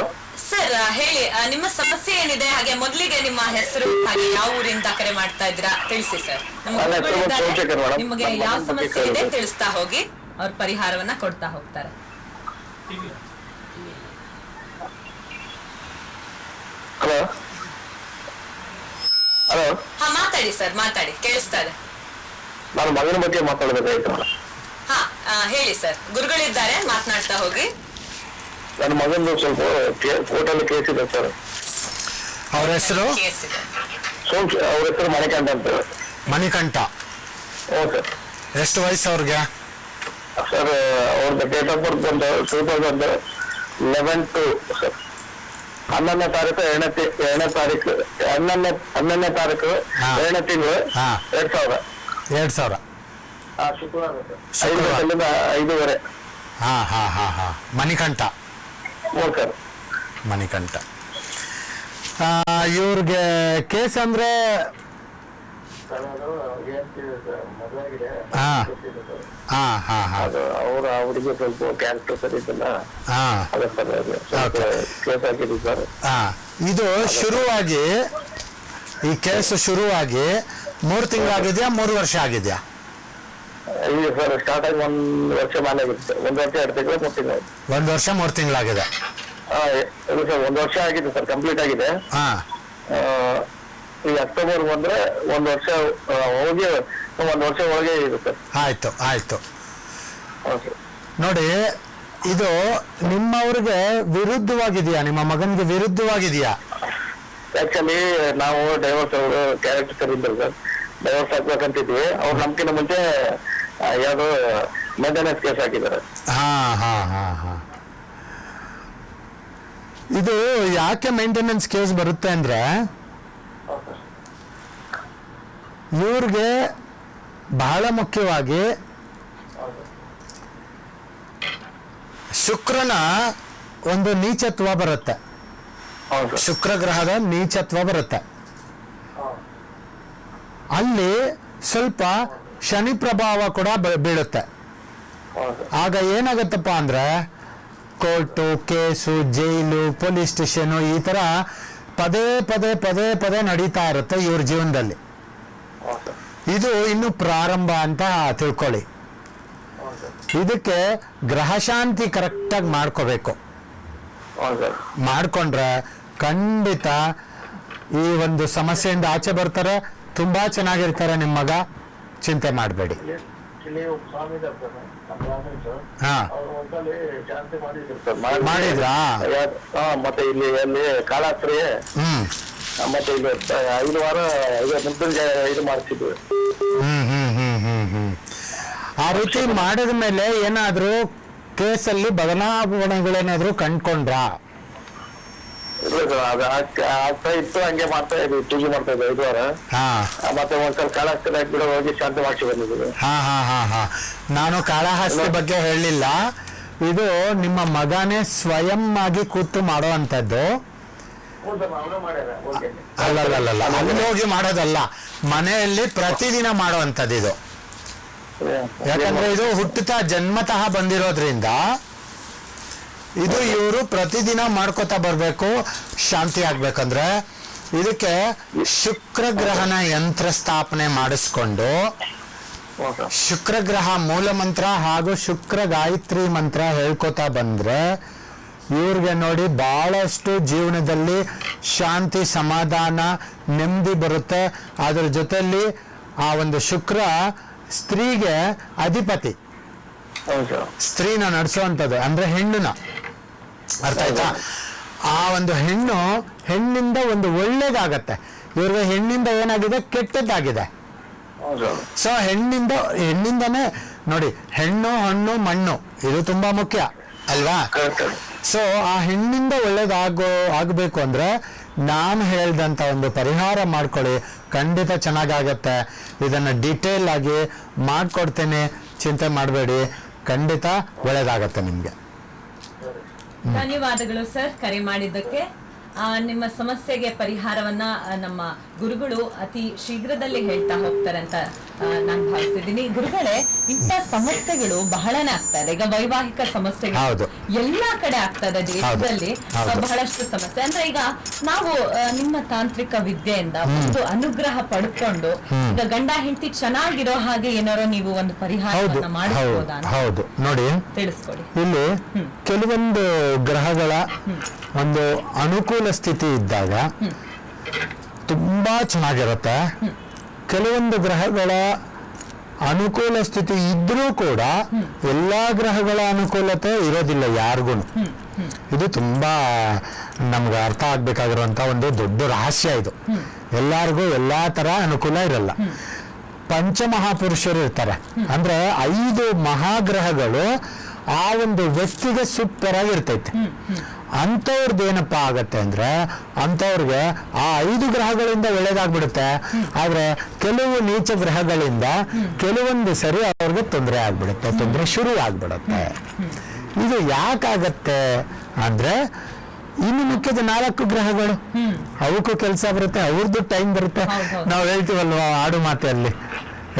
ಸರ್ ಹೇಳಿ ನಿಮ್ಮ ಸಮಸ್ಯೆ ಏನಿದೆ? ಹಾಗೆ ಮೊದಲಿಗೆ ನಿಮ್ಮ ಹೆಸರು ಹಾಗೆ ಯಾವ ಊರಿಂದ ಕರೆ ಮಾಡ್ತಾ ಇದ್ದೀರಾ? ತಿಳಿಸಿ ಸರ್. ನಿಮಗೆ ಯಾವ ಸಮಸ್ಯೆ ಇದೆ ತಿಳಿಸ್ತಾ ಹೋಗಿ. ಅವ್ರ ಪರಿಹಾರವನ್ನ ಕೊಡ್ತಾ ಹೋಗ್ತಾರೆ. ಹಲೋ? ಹಲೋ? ಹಾ ಮಾತಾಡಿ ಸರ್ ಮಾತಾಡಿ. ಕೇಳಿಸ್ತಾ ಇದೆ. ನಾನು ಮಗನ ಬಗ್ಗೆ ಮಾತಾಡಬೇಕಾಗಿತ್ತು ಹಾ ಹೇಳಿ ಸರ್. ಗುರುಗಳಿದ್ದಾರೆ ಮಾತನಾಡ್ತಾ ಹೋಗಿ. ನನ್ನ ಮಗಂದು ಸ್ವಲ್ಪ ಕೋರ್ಟಲ್ಲಿ ಕೇಸ್ ಇದೆ ಸರ್. ಅವ್ರ ಹೆಸರು? ಸೋಮ್ ಅವ್ರ ಹೆಸರು ಮಣಿಕಂಠ ಅಂತ ಮಣಿಕಂಠ. ಓಕೆ ಎಷ್ಟು ವಯಸ್ಸು ಅವ್ರಿಗೆ? ಸರ್ ಅವ್ರದ್ದು ಡೇಟ್ ಆಫ್ ಬರ್ತ್ ಬಂದು two thousand eleven two sir. ಹನ್ನೊಂದನೇ ತಾರೀಕು ಎರಡನೇ ಎರಡನೇ ತಾರೀಕು ಹನ್ನೊಂದನೇ ಹನ್ನೊಂದನೇ ತಾರೀಕು. ಎರಡನೇ ತಿಂಗಳು ಹಾ. ಎರಡ್ ಸಾವಿರ. ಎರಡ್ ಸಾವಿರ. ಆ, ಶುಕ್ರವಾರ ಸರ್. ಐದು ಐದೂವರೆ. ಹಾ ಹಾ ಹಾ ಹಾ. ಮಣಿಕಂಠ. ಸರ್ ಮಣಿಕಂಠ. ಇವ್ರಿಗೆ ಕೇಸ್ ಅಂದ್ರೆ ಅವ್ರ ಅವರಿಗೆ ಸ್ವಲ್ಪ ಕ್ಯಾರೆಕ್ಟರ್ ಸರಿ ಇದ್ದಲ್ಲ. ಹಾ. ಅದೇ ಸರ್ ಇದು ಶುರುವಾಗಿ ಈ ಕೇಸ್ ಶುರುವಾಗಿ ಮೂರು ತಿಂಗಳಾಗಿದೆಯಾ ಮೂರು ವರ್ಷ ಆಗಿದೆಯಾ? ಈಗ ಸರ್ ಸ್ಟಾರ್ಟ್ ಆಗಿ ಒಂದ್ ವರ್ಷ ಮೇಲೆ ಆಗಿತ್ತು. ಸರ್ ಒಂದ್ ವರ್ಷ ಎರಡು ತಿಂಗಳು ಮೂರು ತಿಂಗಳು. ಒಂದು ವರ್ಷ ಮೂರು ತಿಂಗಳಾಗಿದೆ. ಇದು ಸರ್ ಒಂದ್ ವರ್ಷ ಆಗಿದೆ ಸರ್ ಕಂಪ್ಲೀಟ್ ಆಗಿದೆ. ಹಾ. ಆ, ಈ ಅಕ್ಟೋಬರ್ ಬಂದ್ರೆ ಒಂದ್ ವರ್ಷ ಆ, ಹೋಗಿ ಒಂದ್ ವರ್ಷ ಒಳಗೆ ಇದೆ ಸರ್. ಆಯ್ತು ಆಯ್ತು. ಹೌದು ಸರ್ ನೋಡಿ ಇದು ನಿಮ್ಮವ್ರಿಗೆ ವಿರುದ್ಧವಾಗಿದೆಯಾ? ನಿಮ್ಮ ಮಗನಿಗೆ ವಿರುದ್ಧವಾಗಿದೆಯಾ? ಆಕ್ಚುಲಿ ನಾವು ಡೈವರ್ಸ್ ಅವರು ಕ್ಯಾರೆಕ್ಟರ್ ಸರ್ ಇದ್ರು ಸರ್? ಡೈವರ್ಸ್ ಹಾಕ್ಬೇಕಂತಿದ್ವಿ ಅವ್ರು ನಮ್ಕಿಂತ ಮುಂಚೆ ಯಾವ್ದು ಕೇಸ್ ಹಾಕಿದ್ದಾರೆ. ಹಾ ಹಾ ಹಾ ಹಾ. ಇದು ಯಾಕೆ ಮೇಂಟೆನೆನ್ಸ್ ಕೇಸ್ ಬರುತ್ತೆ ಅಂದ್ರೆ ಇವ್ರಿಗೆ ಬಹಳ ಮುಖ್ಯವಾಗಿ ಶುಕ್ರನ ಒಂದು ನೀಚತ್ವ ಬರುತ್ತೆ. ಶುಕ್ರ ಗ್ರಹದ ನೀಚತ್ವ ಬರುತ್ತೆ. ಅಲ್ಲಿ ಸ್ವಲ್ಪ ಶನಿ ಪ್ರಭಾವ ಕೂಡ ಬೀಳುತ್ತೆ. ಆಗ ಏನಾಗತ್ತಪ್ಪ ಅಂದ್ರೆ court case jail police station ಈ ತರ ಪದೇ ಪದೇ ಪದೇ ಪದೇ ನಡೀತಾ ಇರುತ್ತೆ ಇವ್ರ ಜೀವನದಲ್ಲಿ. ಇದು ಇನ್ನು ಪ್ರಾರಂಭ ಅಂತ ತಿಳ್ಕೊಳ್ಳಿ. ಇದಕ್ಕೆ ಗ್ರಹಶಾಂತಿ ಕರೆಕ್ಟಾಗಿ ಮಾಡ್ಕೋಬೇಕು. ಮಾಡ್ಕೊಂಡ್ರೆ ಖಂಡಿತ ಈ ಒಂದು ಸಮಸ್ಯೆಯಿಂದ ಆಚೆ ಬರ್ತಾರೆ ತುಂಬಾ ಚೆನ್ನಾಗಿರ್ತಾರೆ ನಿಮ್ಮ ಮಗ. ಚಿಂತೆ ಮಾಡಬೇಡಿ. ಮಾಡಿದ್ರು ಮತ್ತೆ ಇಲ್ಲಿ ಅಲ್ಲಿ ಕಾಳಾಸ್ತ್ರಿ. ಮತ್ತೆ ಇಲ್ಲಿ ಐದು ವಾರ ಇದು ಮಾಡ್ತಿದ್ವಿ ಹ್ಮ್ ಹ್ಮ್ ಹ್ಮ್ ಹ್ಮ್ ಹ್ಮ್. ಆ ರೀತಿ ಮಾಡಿದ ಮೇಲೆ ಏನಾದ್ರೂ ಕೇಸಲ್ಲಿ ಬದಲಾವಣೆಗಳೇನಾದ್ರೂ ಕಂಡ್ಕೊಂಡ್ರಾ? ಆಗ್ತಾ ಇತ್ತು ಹಂಗೆ ಮಾಡ್ತಾ ಇದ್ವಿ ಟೀಗಿ ಮಾಡ್ತಾ ಇದ್ವಿ ಐದು ವಾರ. ಮತ್ತೆ ಒಂದ್ಸಲ ಕಾಳಾಸ್ತ್ರಿ ಹಾಕ್ಬಿಡೋ ಹೋಗಿ ಶಾಂತಿ ಮಾಡಿಸಿ ಹಾ ಹಾ ಹಾ ಹಾ. ನಾನು ಕಾಳಹಸ್ತಿ ಬಗ್ಗೆ ಹೇಳಲಿಲ್ಲ ಇದು ನಿಮ್ಮ ಮಗನೇ ಸ್ವಯಂ ಆಗಿ ಕೂತು ಮಾಡೋ ಅಂತದ್ದು ಓಕೆ ಅಲ್ಲಿ ಹೋಗಿ ಮಾಡೋದಲ್ಲ. ಮನೆಯಲ್ಲಿ ಪ್ರತಿದಿನ ಮಾಡುವಂಥದ್ದು ಇದು ಯಾಕಂದ್ರೆ ಇದು ಹುಟ್ಟುತ್ತಾ ಜನ್ಮತಃ ಬಂದಿರೋದ್ರಿಂದ ಇದು ಇವರು ಪ್ರತಿದಿನ ಮಾಡ್ಕೋತಾ ಬರಬೇಕು ಶಾಂತಿ ಆಗ್ಬೇಕಂದ್ರೆ. ಇದಕ್ಕೆ ಶುಕ್ರ ಗ್ರಹನ ಯಂತ್ರ ಸ್ಥಾಪನೆ ಮಾಡಿಸ್ಕೊಂಡು ಶುಕ್ರ ಗ್ರಹ ಮೂಲ ಮಂತ್ರ ಹಾಗೂ ಶುಕ್ರ ಗಾಯತ್ರಿ ಮಂತ್ರ ಹೇಳ್ಕೊತಾ ಬಂದ್ರೆ ಇವ್ರಿಗೆ ನೋಡಿ ಬಹಳಷ್ಟು ಜೀವನದಲ್ಲಿ ಶಾಂತಿ ಸಮಾಧಾನ ನೆಮ್ಮದಿ ಬರುತ್ತೆ. ಅದ್ರ ಜೊತೆಯಲ್ಲಿ ಆ ಒಂದು ಶುಕ್ರ ಸ್ತ್ರೀಗೆ ಅಧಿಪತಿ. ಸ್ತ್ರೀನ ನಡೆಸುವಂಥದ್ದು ಅಂದ್ರೆ ಹೆಣ್ಣುನ. ಅರ್ಥ ಆಯ್ತಾ? ಆ ಒಂದು ಹೆಣ್ಣು ಹೆಣ್ಣಿಂದ ಒಂದು ಒಳ್ಳೇದಾಗತ್ತೆ. ಇವ್ರಿಗೆ ಹೆಣ್ಣಿಂದ ಏನಾಗಿದೆ? ಕೆಟ್ಟದ್ದಾಗಿದೆ. ಸೊ ಹೆಣ್ಣಿಂದ ಹೆಣ್ಣಿಂದನೇ ನೋಡಿ ಹೆಣ್ಣು ಹಣ್ಣು ಮಣ್ಣು ಇದು ತುಂಬಾ ಮುಖ್ಯ ಅಲ್ವಾ? ಸೊ ಆ ಹೆಣ್ಣಿಂದ ಒಳ್ಳೇದಾಗೋ ಆಗಬೇಕು ಅಂದ್ರೆ ನಾನು ಹೇಳ್ದಂತ ಒಂದು ಪರಿಹಾರ ಮಾಡ್ಕೊಳ್ಳಿ. ಖಂಡಿತ ಚೆನ್ನಾಗಾಗತ್ತೆ. ಇದನ್ನ ಡೀಟೇಲ್ ಆಗಿ ಮಾಡ್ಕೊಡ್ತೇನೆ. ಚಿಂತೆ ಮಾಡಬೇಡಿ. ಖಂಡಿತ ಒಳ್ಳೇದಾಗತ್ತೆ ನಿಮ್ಗೆ. ಧನ್ಯವಾದಗಳು ಸರ್ ಕರೆ ಮಾಡಿದ್ದಕ್ಕೆ. ನಿಮ್ಮ ಸಮಸ್ಯೆಗೆ ಪರಿಹಾರವನ್ನ ನಮ್ಮ ಗುರುಗಳು ಅತಿ ಶೀಘ್ರದಲ್ಲಿ ಹೇಳ್ತಾ ಹೋಗ್ತಾರೆ ಅಂತ ನಾನು ಭಾವಿಸಿದ್ದೀನಿ ಗುರುಗಳೇ ಇಂಥ ಸಮಸ್ಯೆಗಳು ಬಹಳನೇ ಆಗ್ತಾ ಇದೆ ಈಗ ವೈವಾಹಿಕ ಸಮಸ್ಯೆಗಳು. ಎಲ್ಲಾ ಕಡೆ ಆಗ್ತಾ ಇದೆ ದೇಶದಲ್ಲಿ ಬಹಳಷ್ಟು ಸಮಸ್ಯೆ. ಅಂದ್ರೆ ಈಗ ನಾವು ನಿಮ್ಮ ತಾಂತ್ರಿಕ ವಿದ್ಯೆಯಿಂದ ಒಂದು ಅನುಗ್ರಹ ಪಡ್ಕೊಂಡು ಈಗ ಗಂಡ ಹೆಂಡತಿ ಚೆನ್ನಾಗಿರೋ ಹಾಗೆ ಏನಾರೋ ನೀವು ಒಂದು ಪರಿಹಾರ ಪರಿಹಾರವನ್ನ ಹೌದು. ಹೌದು. ನೋಡಿ. ತಿಳಿಸ್ಕೊಡಿ. ಇಲ್ಲಿ ಕೆಲವೊಂದು ಗ್ರಹಗಳ ಒಂದು ಅನುಕೂಲ ಸ್ಥಿತಿ ಇದ್ದಾಗ ತುಂಬಾ ಚೆನ್ನಾಗಿರುತ್ತೆ. ಕೆಲವೊಂದು ಗ್ರಹಗಳ ಅನುಕೂಲ ಸ್ಥಿತಿ ಇದ್ರೂ ಕೂಡ ಎಲ್ಲಾ ಗ್ರಹಗಳ ಅನುಕೂಲತೆ ಇರೋದಿಲ್ಲ ಯಾರಿಗೂ ಇದು ತುಂಬಾ ನಮ್ಗೆ ಅರ್ಥ ಆಗ್ಬೇಕಾಗಿರುವಂತ ಒಂದು ದೊಡ್ಡ ರಹಸ್ಯ ಇದು. ಎಲ್ಲಾರ್ಗೂ ಎಲ್ಲಾ ತರ ಅನುಕೂಲ ಇರಲ್ಲ. ಪಂಚಮಹಾಪುರುಷರು ಇರ್ತಾರೆ. ಅಂದ್ರೆ ಐದು ಮಹಾಗ್ರಹಗಳು ಆ ಒಂದು ವ್ಯಕ್ತಿಗೆ ಸೂಪರ್ ಇರ್ತೈತೆ. ಅಂಥವ್ರದ್ದು ಏನಪ್ಪ ಆಗತ್ತೆ ಅಂದ್ರೆ ಅಂಥವ್ರಿಗೆ ಆ ಐದು ಗ್ರಹಗಳಿಂದ ಒಳ್ಳೇದಾಗ್ಬಿಡುತ್ತೆ. ಆದ್ರೆ ಕೆಲವು ನೀಚ ಗ್ರಹಗಳಿಂದ ಕೆಲವೊಂದು ಸರಿ ಅವ್ರಿಗೆ ತೊಂದರೆ ಆಗ್ಬಿಡುತ್ತೆ ತೊಂದರೆ ಶುರು ಆಗ್ಬಿಡುತ್ತೆ. ಇದು ಯಾಕಾಗತ್ತೆ ಅಂದ್ರೆ ಇನ್ನು ಮುಖ್ಯದ ನಾಲ್ಕು ಗ್ರಹಗಳು. ಅವಕ್ಕೂ ಕೆಲಸ ಬರುತ್ತೆ ಅವ್ರದ್ದು ಟೈಮ್ ಬರುತ್ತೆ. ನಾವು ಹೇಳ್ತೀವಲ್ವಾ ಆಡು ಮಾತಲ್ಲಿ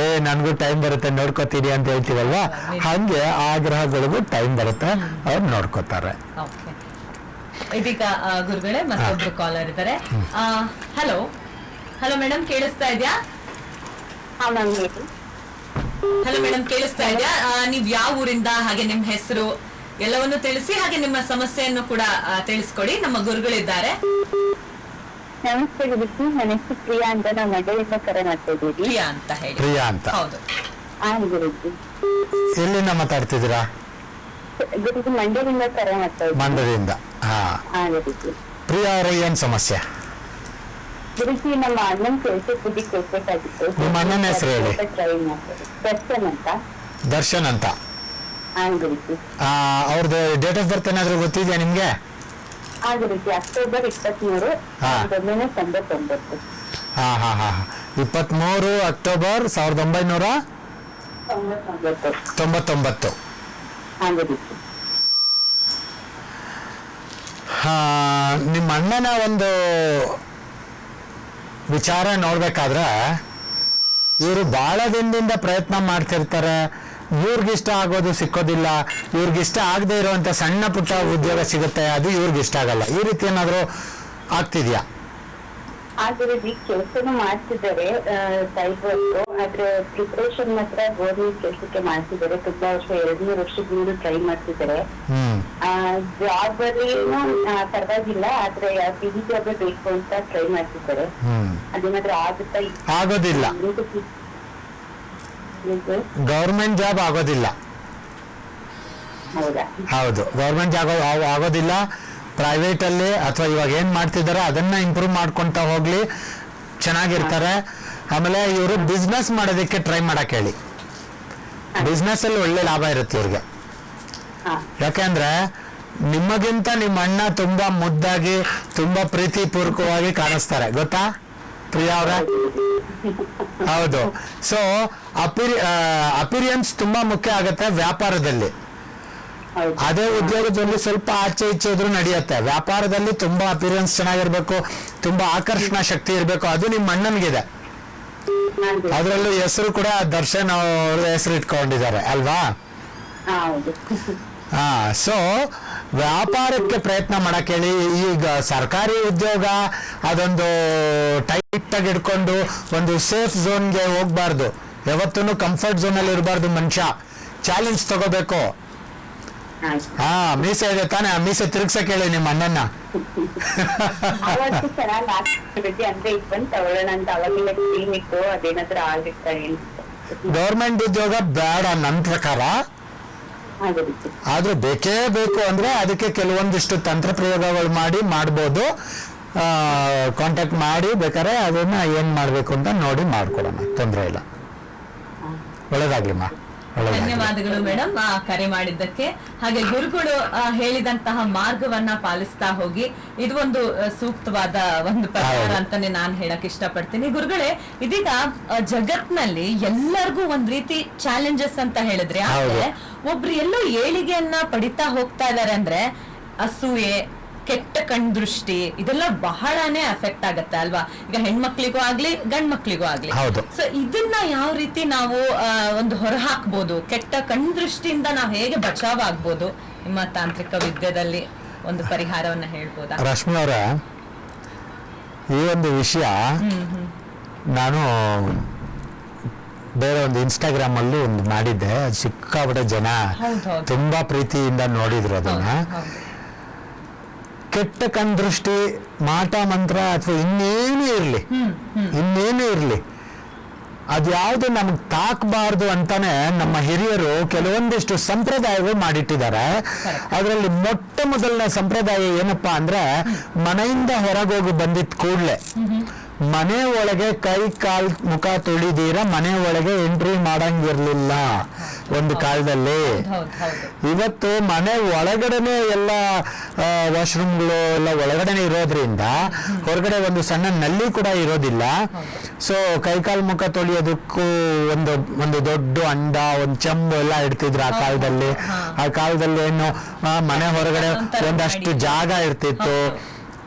ಏ ನನಗೂ ಟೈಮ್ ಬರುತ್ತೆ ನೋಡ್ಕೋತೀರಿ ಅಂತ ಹೇಳ್ತೀವಲ್ವಾ? ಹಾಗೆ ಆ ಗ್ರಹಗಳಿಗೂ ಟೈಮ್ ಬರುತ್ತೆ ಅವ್ರು ನೋಡ್ಕೋತಾರೆ. ಇದೀಗ ಆ, ಗುರುಗಳೇ ಮತ್ತೊಬ್ರು ಕಾಲರ್ ಇದ್ದಾರೆ. ಹಲೋ ಹಲೋ ಮೇಡಮ್ ಕೇಳಿಸ್ತಾ ಇದ್ಯಾ? ಹಲೋ ಮೇಡಮ್ ಕೇಳಿಸ್ತಾ ಇದ್ಯಾ? ಆ, ನೀವ್ ಯಾವ ಊರಿಂದ ಹಾಗೆ ನಿಮ್ ಹೆಸರು ಎಲ್ಲವನ್ನು ತಿಳಿಸಿ ಹಾಗೆ ನಿಮ್ಮ ಸಮಸ್ಯೆಯನ್ನು ಕೂಡ ಆ, ತಿಳಿಸ್ಕೊಡಿ. ನಮ್ಮ ಗುರುಗಳಿದ್ದಾರೆ. ನಮಸ್ತೆ ಗುರುಜಿ. ನನ್ನ ಹೆಸರು ಪ್ರಿಯಾ ಅಂತ. ನಾವು ಮಂಡ್ಯದಿಂದ ಕರೆ ಮಾಡ್ತಾ ಇದ್ದೀವಿ. ಪ್ರಿಯಾ ಅಂತ ಹೇಳಿ. ಪ್ರಿಯಾ ಅಂತ. ಹೌದು. ಹಾ ಗುರುಜಿ. ಎಲ್ಲಿಂದ ಮಾತಾಡ್ತಿದ್ದೀರಾ? ಗುರುಜಿ ಮಂಡ್ಯದಿಂದ ಕರೆ ಮಾಡ್ತಾ ಇದ್ದೀವಿ. ಮಂಡ್ಯದಿಂದ. ಪ್ರಿಯಾ ಅವರ ಏನ್ ಸಮಸ್ಯೆ? ಗುರುಜಿ ನಮ್ಮ ಅಣ್ಣನ ಬುದ್ಧಿ ಕೊಡ್ಬೇಕಾಗಿತ್ತು ನಿಮ್ಮ ಅಣ್ಣನ ಹೆಸರು ಹೇಳಿ. ದರ್ಶನ್ ಅಂತ. ದರ್ಶನ್ ಅಂತ. ಹಾ ಆ, ಅವ್ರದ್ದು ಡೇಟ್ ಆಫ್ ಬರ್ತ್ ಏನಾದ್ರು ಗೊತ್ತಿದ್ಯಾ ನಿಮ್ಗೆ? ಅಕ್ಟೋಬರ್ ಇಪ್ಪತ್ಮೂರು ತೊಂಬತ್ತೊಂಬತ್ತು. ಹಾ ಹಾ ಹಾ ಇಪ್ಪತ್ಮೂರು ಅಕ್ಟೋಬರ್ ಸಾವಿರದ ಒಂಬೈನೂರ ತೊಂಬತ್ತೊಂಬತ್ತು ತೊಂಬತ್ತೊಂಬತ್ತು ಹಾ ಗುರುಜಿ ಹಾ, ನಿಮ್ಮ ಅಣ್ಣನ ಒಂದು ವಿಚಾರ ನೋಡ್ಬೇಕಾದ್ರೆ ಇವರು ಬಹಳ ದಿನದಿಂದ ಪ್ರಯತ್ನ ಮಾಡ್ತಿರ್ತಾರೆ. ಇವ್ರಿಗಿಷ್ಟ ಆಗೋದು ಸಿಕ್ಕೋದಿಲ್ಲ. ಇವ್ರಿಗಿಷ್ಟ ಆಗದೆ ಇರುವಂತ ಸಣ್ಣ ಪುಟ್ಟ ಉದ್ಯೋಗ ಸಿಗುತ್ತೆ. ಅದು ಇವ್ರಿಗಿಷ್ಟ ಆಗಲ್ಲ. ಈ ರೀತಿ ಏನಾದರೂ ಆಗ್ತಿದ್ಯಾ? ಆ ಈ ಕೆಲಸನೂ ಮಾಡ್ತಿದ್ದಾರೆ ಸೈಡ್ ವರ್ಕ್ ಆದ್ರೆ ಪ್ರಿಪರೇಷನ್ ಮಾತ್ರ ಗೌರ್ಮೆಂಟ್ ಕೆಲಸಕ್ಕೆ ಮಾಡ್ತಿದ್ದಾರೆ. ತುಂಬಾ ವರ್ಷ ಎರಡ್ ಮೂರು ವರ್ಷದಿಂದ ಟ್ರೈ ಮಾಡ್ತಿದ್ದಾರೆ. ಆ ಜಾಬ್ ಅಲ್ಲಿ ಪರವಾಗಿಲ್ಲ ಆದ್ರೆ ಬಿಡಿ ಜಾಬ್ ಬೇಕು ಅಂತ ಟ್ರೈ ಮಾಡ್ತಿದ್ದಾರೆ. ಅದೇನಾದ್ರೂ ಆಗುತ್ತಾ ಆಗೋದಿಲ್ಲ. ಗೌರ್ಮೆಂಟ್ ಜಾಬ್ ಆಗೋದಿಲ್ಲ. ಹೌದಾ? ಹೌದು. ಗೌರ್ಮೆಂಟ್ ಜಾಬ್ ಆಗ- ಆಗೋದಿಲ್ಲ. ಪ್ರೈವೇಟ್ ಅಲ್ಲಿ ಅಥವಾ ಇವಾಗ ಏನು ಮಾಡ್ತಿದ್ದಾರೆ ಅದನ್ನ ಇಂಪ್ರೂವ್ ಮಾಡ್ಕೊತಾ ಹೋಗ್ಲಿ. ಚೆನ್ನಾಗಿರ್ತಾರೆ. ಆಮೇಲೆ ಇವರು ಬಿಸ್ನೆಸ್ ಮಾಡೋದಕ್ಕೆ ಟ್ರೈ ಮಾಡಕ್ ಹೇಳಿ. ಬಿಸ್ನೆಸ್ ಅಲ್ಲಿ ಒಳ್ಳೆ ಲಾಭ ಇರುತ್ತೆ ಇವ್ರಿಗೆ. ಯಾಕೆಂದ್ರೆ ನಿಮಗಿಂತ ನಿಮ್ಮ ಅಣ್ಣ ತುಂಬಾ ಮುದ್ದಾಗಿ ತುಂಬಾ ಪ್ರೀತಿ ಪೂರ್ವಕವಾಗಿ ಕಾಣಿಸ್ತಾರೆ. ಗೊತ್ತಾ? ಪ್ರಿಯಾ ಅವರ? ಹೌದು. ಸೊ ಅಪಿರಿ ಅಪಿರಿಯನ್ಸ್ ತುಂಬಾ ಮುಖ್ಯ ಆಗುತ್ತೆ ವ್ಯಾಪಾರದಲ್ಲಿ. ಅದೇ ಉದ್ಯೋಗದಲ್ಲಿ ಸ್ವಲ್ಪ ಆಚೆ ಈಚೆ ಇದ್ರೂ ನಡೆಯುತ್ತೆ. ವ್ಯಾಪಾರದಲ್ಲಿ ತುಂಬಾ ಅಪಿರಿಯನ್ಸ್ ಚೆನ್ನಾಗಿರ್ಬೇಕು ತುಂಬಾ ಆಕರ್ಷಣಾ ಶಕ್ತಿ ಇರಬೇಕು ಅದು ನಿಮ್ಮ ಅಣ್ಣನಿಗಿದೆ. ಅದ್ರಲ್ಲೂ ಹೆಸರು ಕೂಡ ದರ್ಶನ್ ಅವ್ರ ಹೆಸರು ಇಟ್ಕೊಂಡಿದ್ದಾರೆ ಅಲ್ವಾ? ಹಾ ಸೊ ವ್ಯಾಪಾರಕ್ಕೆ ಪ್ರಯತ್ನ ಮಾಡಕ್ ಹೇಳಿ ಈಗ ಸರ್ಕಾರಿ ಉದ್ಯೋಗ ಅದೊಂದು ಟೈಟ್ ಆಗಿ ಇಟ್ಕೊಂಡು ಒಂದು ಸೇಫ್ ಝೋನ್ಗೆ ಹೋಗ್ಬಾರ್ದು. ಯಾವತ್ತೂ ಕಂಫರ್ಟ್ ಝೋನ್ ಅಲ್ಲಿ ಇರಬಾರ್ದು ಮನುಷ್ಯ. ಚಾಲೆಂಜ್ ತಗೋಬೇಕು. ಹಾ. ಮೀಸೆ ಇದೆ ತಾನೆ. ಆ ಮೀಸೆ ತಿರುಗ್ಸಕ್ ಹೇಳಿ ನಿಮ್ಮ ಅಣ್ಣನ್ನ. ಅವತ್ತು ಚೆನ್ನಾಗಿ ಆಗ್ತಿರುತ್ತೆ ಅಂದ್ರೆ ಈಗ ಬಂದು ತಗೊಳ್ಳೋಣ ಅಂತ ಅವಾಗೆಲ್ಲ ಕ್ಲಿನಿಕ್ ಅದೇನಾದ್ರೂ ಆಗುತ್ತೆ ಗೌರ್ಮೆಂಟ್ ಉದ್ಯೋಗ ಬೇಡ ನನ್ನ ಪ್ರಕಾರ. ಆದ್ರೆ ಬೇಕೇ ಬೇಕು ಅಂದ್ರೆ ಅದಕ್ಕೆ ಕೆಲವೊಂದಿಷ್ಟು ತಂತ್ರ ಪ್ರಯೋಗಗಳು ಮಾಡಿ ಮಾಡ್ಬೋದು. ಕಾಂಟ್ಯಾಕ್ಟ್ ಮಾಡಿ ಬೇಕಾದ್ರೆ ಅದನ್ನ ಏನ್ ಮಾಡ್ಬೇಕು ಅಂತ ನೋಡಿ ಮಾಡ್ಕೊಡೋಣ. ತೊಂದರೆ ಇಲ್ಲ. ಒಳ್ಳೇದಾಗ್ಲಿಮ್ಮ ಒಳ್ಳೇದಾಗ್ಲಿ ಧನ್ಯವಾದಗಳು ಮೇಡಮ್ ಕರೆ ಮಾಡಿದ್ದಕ್ಕೆ. ಹಾಗೆ ಗುರುಗಳು ಹೇಳಿದಂತಹ ಮಾರ್ಗವನ್ನ ಪಾಲಿಸ್ತಾ ಹೋಗಿ. ಇದು ಒಂದು ಸೂಕ್ತವಾದ ಒಂದು ಪರಿಹಾರ. ಅಂತಾನೆ ನಾನ್ ಹೇಳಕ್ ಇಷ್ಟಪಡ್ತೀನಿ. ಗುರುಗಳೇ ಇದೀಗ ಜಗತ್ನಲ್ಲಿ ಎಲ್ಲರಿಗೂ ಒಂದ್ ರೀತಿ ಚಾಲೆಂಜಸ್ ಅಂತ ಹೇಳಿದ್ರೆ ಆದ್ರೆ ಒಬ್ರು ಎಲ್ಲೋ ಏಳಿಗೆಯನ್ನ ಪಡಿತಾ ಹೋಗ್ತಾ ಇದಾರೆ ಅಂದ್ರೆ ಅಸೂಯೆ ಕೆಟ್ಟ ಕಣ್ದೃಷ್ಟಿ ಇದೆಲ್ಲ ಬಹಳನೇ ಅಫೆಕ್ಟ್ ಆಗತ್ತೆ ಅಲ್ವಾ? ಈಗ ಹೆಣ್ಮಕ್ಳಿಗೂ ಆಗ್ಲಿ ಗಂಡ್ ಮಕ್ಳಿಗೂ ಆಗ್ಲಿ. ಹೌದು. ಸೊ ಇದನ್ನ ಯಾವ ರೀತಿ ನಾವು ಒಂದು ಹೊರ ಹಾಕ್ಬೋದು ಕೆಟ್ಟ ಕಣ್ದೃಷ್ಟಿಯಿಂದ ನಾವು ಹೇಗೆ ಬಚಾವ್ ಆಗ್ಬೋದು ನಿಮ್ಮ ತಾಂತ್ರಿಕ ವಿದ್ಯೆದಲ್ಲಿ ಒಂದು ಪರಿಹಾರವನ್ನ ಹೇಳ್ಬೋದು? ರಶ್ಮಿ ಅವರ ಈ ಒಂದು ವಿಷಯ ನಾನು ಬೇರೆ ಒಂದು ಇನ್ಸ್ಟಾಗ್ರಾಮ್ ಅಲ್ಲಿ ಒಂದು ಮಾಡಿದ್ದೆ. ಸಿಕ್ಕಾಪಟ್ಟೆ ಜನ ತುಂಬಾ ಪ್ರೀತಿಯಿಂದ ನೋಡಿದ್ರು ಅದನ್ನ. ಕೆಟ್ಟ ಕಣ್ದೃಷ್ಟಿ ಮಾಟ ಮಂತ್ರ ಅಥವಾ ಇನ್ನೇನು ಇರಲಿ. ಹ್ಮ್ ಇರಲಿ. ಇನ್ನೇನು ಯಾವುದು ಅದ್ಯಾವುದು ನಮ್ಗೆ ತಾಕಬಾರ್ದು ಅಂತಾನೆ ನಮ್ಮ ಹಿರಿಯರು ಕೆಲವೊಂದಿಷ್ಟು ಸಂಪ್ರದಾಯಗಳು ಮಾಡಿಟ್ಟಿದ್ದಾರೆ. ಅದರಲ್ಲಿ ಮೊಟ್ಟ ಮೊದಲನೇ ಸಂಪ್ರದಾಯ ಏನಪ್ಪಾ ಅಂದ್ರೆ ಮನೆಯಿಂದ ಹೊರಗೋಗಿ ಬಂದಿದ್ದ ಕೂಡ್ಲೆ. ಮನೆ ಒಳಗೆ ಕೈ ಕಾಲ್ ಮುಖ ತೊಳಿದೀರ ಮನೆ ಒಳಗೆ ಎಂಟ್ರಿ ಮಾಡಂಗಿರ್ಲಿಲ್ಲ. ಒಂದು ಕಾಲದಲ್ಲಿ. ಇವತ್ತು ಮನೆ ಒಳಗಡೆನೆ ಎಲ್ಲ ವಾಶ್ರೂಮ್ಗಳು ಎಲ್ಲ ಒಳಗಡೆನೆ ಇರೋದ್ರಿಂದ ಹೊರಗಡೆ ಒಂದು ಸಣ್ಣ ನಲ್ಲಿ ಕೂಡ ಇರೋದಿಲ್ಲ. ಸೊ ಕೈಕಾಲು ಮುಖ ತೊಳೆಯೋದಕ್ಕೂ ಒಂದು ಒಂದು ದೊಡ್ಡ ಅಂಡ ಒಂದು ಚೆಂಬು ಎಲ್ಲ ಇಡ್ತಿದ್ರು ಆ ಕಾಲದಲ್ಲಿ. ಆ ಕಾಲದಲ್ಲಿ ಏನು ಮನೆ ಹೊರಗಡೆ ಒಂದಷ್ಟು ಜಾಗ ಇರ್ತಿತ್ತು.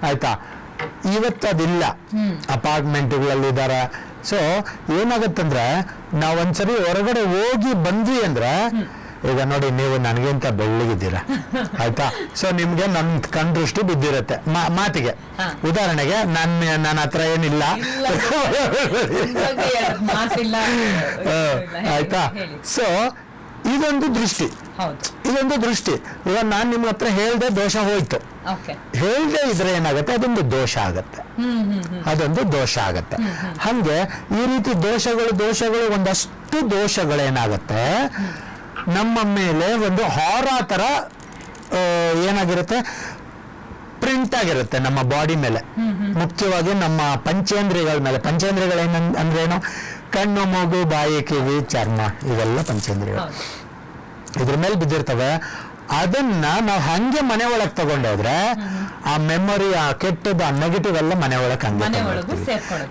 ಆಯ್ತಾ? ಇವತ್ತು ಅದಿಲ್ಲ. ಅಪಾರ್ಟ್ಮೆಂಟ್ಗಳಿದ್ದಾರೆ ಸೊ ಏನಾಗತ್ತಂದ್ರೆ ನಾವ್ ಒಂದ್ಸರಿ ಹೊರಗಡೆ ಹೋಗಿ ಬಂದ್ವಿ ಅಂದ್ರೆ ಈಗ ನೋಡಿ ನೀವು ನನಗಿಂತ ಬೆಳ್ಳಿಗಿದ್ದೀರಾ. ಆಯ್ತಾ? ಸೊ ನಿಮ್ಗೆ ನನ್ ಕಣ್ ದೃಷ್ಟಿ ಬಿದ್ದಿರತ್ತೆ ಮಾತಿಗೆ. ಉದಾಹರಣೆಗೆ ನನ್ನ ನನ್ನ ಹತ್ರ ಏನಿಲ್ಲ. ಆಯ್ತಾ. ಸೊ ಇದೊಂದು ದೃಷ್ಟಿ. ಇದೊಂದು ದೃಷ್ಟಿ. ಇವಾಗ ನಾನು ನಿಮ್ಮ ಹತ್ರ ಹೇಳ್ದೆ ದೋಷ ಹೋಯ್ತು. ಹೇಳ್ದೆ ಇದ್ರೆ ಏನಾಗುತ್ತೆ? ಅದೊಂದು ದೋಷ ಆಗತ್ತೆ. ಅದೊಂದು ದೋಷ ಆಗತ್ತೆ. ಹಂಗೆ ಈ ರೀತಿ ದೋಷಗಳು ದೋಷಗಳು ಒಂದಷ್ಟು ದೋಷಗಳೇನಾಗತ್ತೆ? ನಮ್ಮ ಮೇಲೆ ಒಂದು ಹಾರ ತರ ಏನಾಗಿರುತ್ತೆ? ಪ್ರಿಂಟ್ ಆಗಿರುತ್ತೆ ನಮ್ಮ ಬಾಡಿ ಮೇಲೆ. ಮುಖ್ಯವಾಗಿ ನಮ್ಮ ಪಂಚೇಂದ್ರಿಯಗಳ ಮೇಲೆ. ಪಂಚೇಂದ್ರಿಯಗಳೇನ ಅಂದ್ರೇನು? ಕಣ್ಣು ಮೂಗು ಬಾಯಿ ಕಿವಿ ಚರ್ಮ ಇವೆಲ್ಲ ಪಂಚೇಂದ್ರಿಯಗಳು ಇದ್ರ ಮೇಲೆ ಬಿದ್ದಿರ್ತವೆ. ಅದನ್ನ ನಾವು ಹಂಗೆ ಮನೆ ಒಳಗ್ ತಗೊಂಡೋದ್ರೆ ಆ ಮೆಮೊರಿ ಆ ಕೆಟ್ಟದ್ದು ಆ ನೆಗೆಟಿವ್ ಎಲ್ಲ ಮನೆ ಒಳಗೆ ಹಂಗೆ.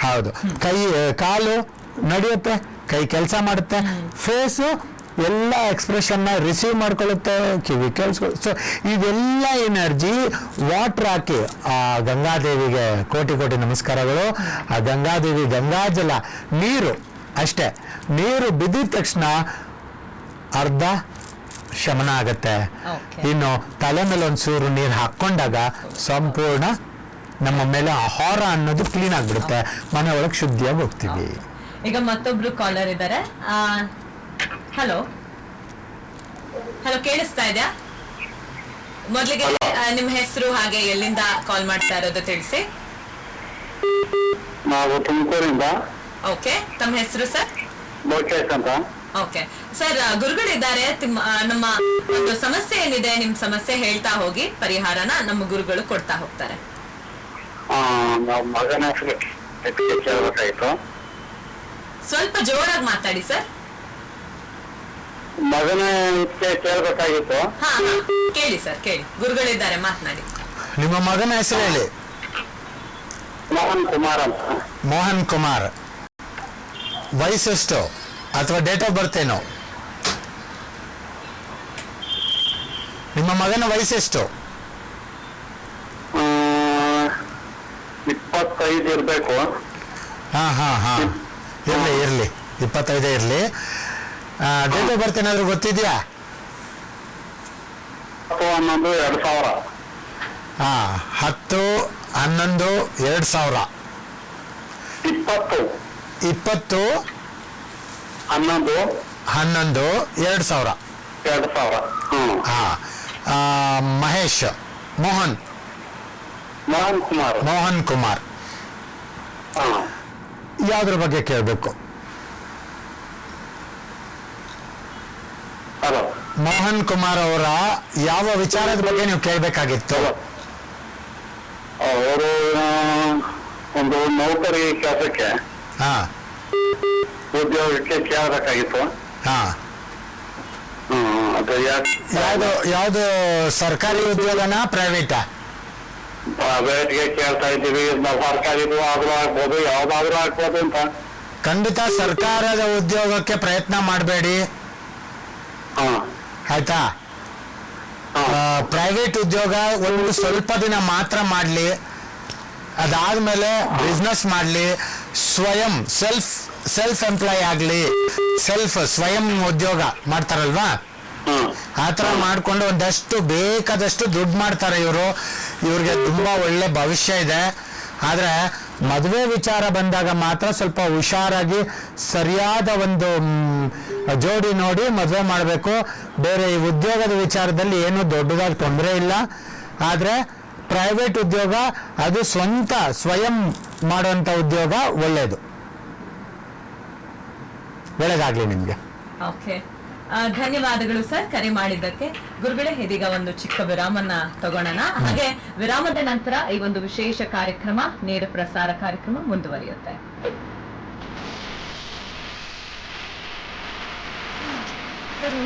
ಹೌದು. ಕೈ ಕಾಲು ನಡೆಯುತ್ತೆ ಕೈ ಕೆಲಸ ಮಾಡುತ್ತೆ ಫೇಸು ಎಲ್ಲ ಎಕ್ಸ್ಪ್ರೆಷನ್ ರಿಸೀವ್ ಮಾಡ್ಕೊಳ್ಳುತ್ತೆ ಕಿವಿ ಕೇಳಿಸ್ಕೊಳ್ಳುತ್ತೆ. ಸೊ ಇದೆಲ್ಲ ಎನರ್ಜಿ ವಾಟರ್ ಹಾಕಿ ಆ ಗಂಗಾದೇವಿಗೆ ಕೋಟಿ ಕೋಟಿ ನಮಸ್ಕಾರಗಳು. ಆ ಗಂಗಾದೇವಿ ಗಂಗಾಜಲ ನೀರು ಅಷ್ಟೇ. ನೀರು ಬಿದ್ದಿದ ತಕ್ಷಣ ಅರ್ಧ ಶಮನ ಆಗತ್ತೆ. ಇನ್ನು ತಲೆ ಮೇಲೆ ಒಂಚೂರು ಸೂರು ನೀರು ಹಾಕೊಂಡಾಗ ಸಂಪೂರ್ಣ ನಮ್ಮ ಮೇಲೆ ಆಹಾರ ಅನ್ನೋದು ಕ್ಲೀನ್ ಆಗ್ಬಿಡುತ್ತೆ. ಮನೆ ಒಳಗೆ ಶುದ್ಧಿಯಾಗಿ ಹೋಗ್ತೀವಿ. ಈಗ ಮತ್ತೊಬ್ರು ಕಾಲರ್ ಇದ್ದಾರೆ ಹಲೋ ಹಲೋ ಕೇಳಿಸ್ತಾ ಇದೆಯಾ? ಮೊದಲಿಗೆ ನಿಮ್ಮ ಹೆಸರು ಹಾಗೆ ಎಲ್ಲಿಂದ ಕಾಲ್ ಮಾಡ್ತಾ ಇರೋದು ತಿಳಿಸಿ. ನಾವು ತುಮಕೂರಿಂದ. ಓಕೆ ತಮ್ಮ ಹೆಸರು ಸರ್? ಲೋಕೇಶ್ ಅಂತ. ಓಕೆ ಸರ್ ಗುರುಗಳಿದ್ದಾರೆ ಇದ್ದಾರೆ ನಮ್ಮ ಒಂದು ಸಮಸ್ಯೆ ಏನಿದೆ ನಿಮ್ ಸಮಸ್ಯೆ ಹೇಳ್ತಾ ಹೋಗಿ ಪರಿಹಾರನ ನಮ್ಮ ಗುರುಗಳು ಕೊಡ್ತಾ ಹೋಗ್ತಾರೆ. ನಾವು ಮಗನ ಸ್ವಲ್ಪ ಜೋರಾಗಿ ಮಾತಾಡಿ ಸರ್ ಮಗನ ಕೇಳಬೇಕಾಗಿತ್ತು. ಕೇಳಿ ಸರ್ ಕೇಳಿ. ಗುರುಗಳಿದ್ದಾರೆ ಮಾತನಾಡಿ. ನಿಮ್ಮ ಮಗನ ಹೆಸರು ಹೇಳಿ. ಮೋಹನ್ ಕುಮಾರ್ ಅಂತ. ಮೋಹನ್ ಕುಮಾರ್. ವಯಸ್ಸೆಷ್ಟು? ಅಥವಾ ಡೇಟ್ ಆಫ್ ಬರ್ತ್ ಏನು. ನಿಮ್ಮ ಮಗನ ವಯಸ್ಸೆಷ್ಟು ಎಷ್ಟು? ಇಪ್ಪತ್ತೈದು ಇರಬೇಕು. ಹಾ ಹಾ ಹಾ. ಇರಲಿ ಇರ್ಲಿ. ಇಪ್ಪತ್ತೈದೇ ಇರಲಿ. ಡೇಟ್ ಆಫ್ ಬರ್ತ್ ಏನಾದರೂ ಗೊತ್ತಿದ್ಯಾ? ಹನ್ನೊಂದು ಎರಡು ಸಾವಿರ. ಹಾ ಹತ್ತು ಹನ್ನೊಂದು ಎರಡು ಸಾವಿರ. ಇಪ್ಪತ್ತು. ಇಪ್ಪತ್ತು ಹನ್ನೊಂದು? ಹನ್ನೊಂದು ಎರಡು ಸಾವಿರ. ಎರಡ್ ಸಾವಿರ. ಹಾ. ಆ, ಮಹೇಶ್ ಮೋಹನ್. ಮೋಹನ್ ಕುಮಾರ್. ಮೋಹನ್ ಕುಮಾರ್. ಯಾವ್ದ್ರ ಬಗ್ಗೆ ಕೇಳಬೇಕು? ಮೋಹನ್ ಕುಮಾರ್ ಅವರ ಯಾವ ವಿಚಾರದ ಬಗ್ಗೆ ನೀವು ಕೇಳಬೇಕಾಗಿತ್ತು? ಅವರು ಒಂದು ನೌಕರಿ ಕೆಲಸಕ್ಕೆ ಹಾ. ಉದ್ಯೋಗಕ್ಕೆ ಕೇಳಬೇಕಾಗಿತ್ತು. ಹಾಂ. ಯಾವ್ದು ಯಾವ್ದು ಸರ್ಕಾರಿ ಉದ್ಯೋಗನಾ ಪ್ರೈವೇಟಾ? ಪ್ರೈವೇಟ್ಗೆ ಕೇಳ್ತಾ ಇದ್ದೀವಿ ಸರ್ಕಾರಿದು ಆದ್ರೂ ಆಗ್ಬೋದು ಯಾವ್ದಾದ್ರೂ ಆಗ್ಬೋದು ಅಂತ. ಖಂಡಿತ ಸರ್ಕಾರದ ಉದ್ಯೋಗಕ್ಕೆ ಪ್ರಯತ್ನ ಮಾಡಬೇಡಿ. ಹಾ. ಆಯ್ತಾ? ಪ್ರೈವೇಟ್ ಉದ್ಯೋಗ ಒಂದು ಸ್ವಲ್ಪ ದಿನ ಮಾತ್ರ ಮಾಡಲಿ ಅದಾದ್ಮೇಲೆ ಬಿಸ್ನೆಸ್ ಮಾಡಲಿ ಸ್ವಯಂ ಸೆಲ್ಫ್ ಸೆಲ್ಫ್ ಎಂಪ್ಲಾಯ್ ಆಗಲಿ ಸೆಲ್ಫ್ ಸ್ವಯಂ ಉದ್ಯೋಗ ಮಾಡ್ತಾರಲ್ವಾ? ಆತರ ಮಾಡ್ಕೊಂಡು ಒಂದಷ್ಟು ಬೇಕಾದಷ್ಟು ದುಡ್ಡು ಮಾಡ್ತಾರೆ ಇವರು. ಇವ್ರಿಗೆ ತುಂಬಾ ಒಳ್ಳೆ ಭವಿಷ್ಯ ಇದೆ. ಆದ್ರೆ ಮದುವೆ ವಿಚಾರ ಬಂದಾಗ ಮಾತ್ರ ಸ್ವಲ್ಪ ಹುಷಾರಾಗಿ ಸರಿಯಾದ ಒಂದು ಜೋಡಿ ನೋಡಿ ಮದುವೆ ಮಾಡಬೇಕು. ಬೇರೆ ಈ ಉದ್ಯೋಗದ ವಿಚಾರದಲ್ಲಿ ಏನು ದೊಡ್ಡದಾಗಿ ತೊಂದರೆ ಇಲ್ಲ. ಆದ್ರೆ ಪ್ರೈವೇಟ್ ಉದ್ಯೋಗ, ಅದು ಸ್ವಂತ ಸ್ವಯಂ ಮಾಡುವಂತ ಉದ್ಯೋಗ ಒಳ್ಳೆಯದು ಒಳ್ಳೇದಾಗ್ಲಿ ನಿಮ್ಗೆ. ಓಕೆ ಧನ್ಯವಾದಗಳು ಸರ್ ಕರೆ ಮಾಡಿದ್ದಕ್ಕೆ. ಗುರುಗಳೇ ಇದೀಗ ಒಂದು ಚಿಕ್ಕ ವಿರಾಮನ ತಗೊಳ್ಳೋಣ. ಹಾಗೆ ವಿರಾಮದ ನಂತರ ಈ ಒಂದು ವಿಶೇಷ ಕಾರ್ಯಕ್ರಮ ನೇರ ಪ್ರಸಾರ ಕಾರ್ಯಕ್ರಮ ಮುಂದುವರಿಯುತ್ತೆ. ಸರ್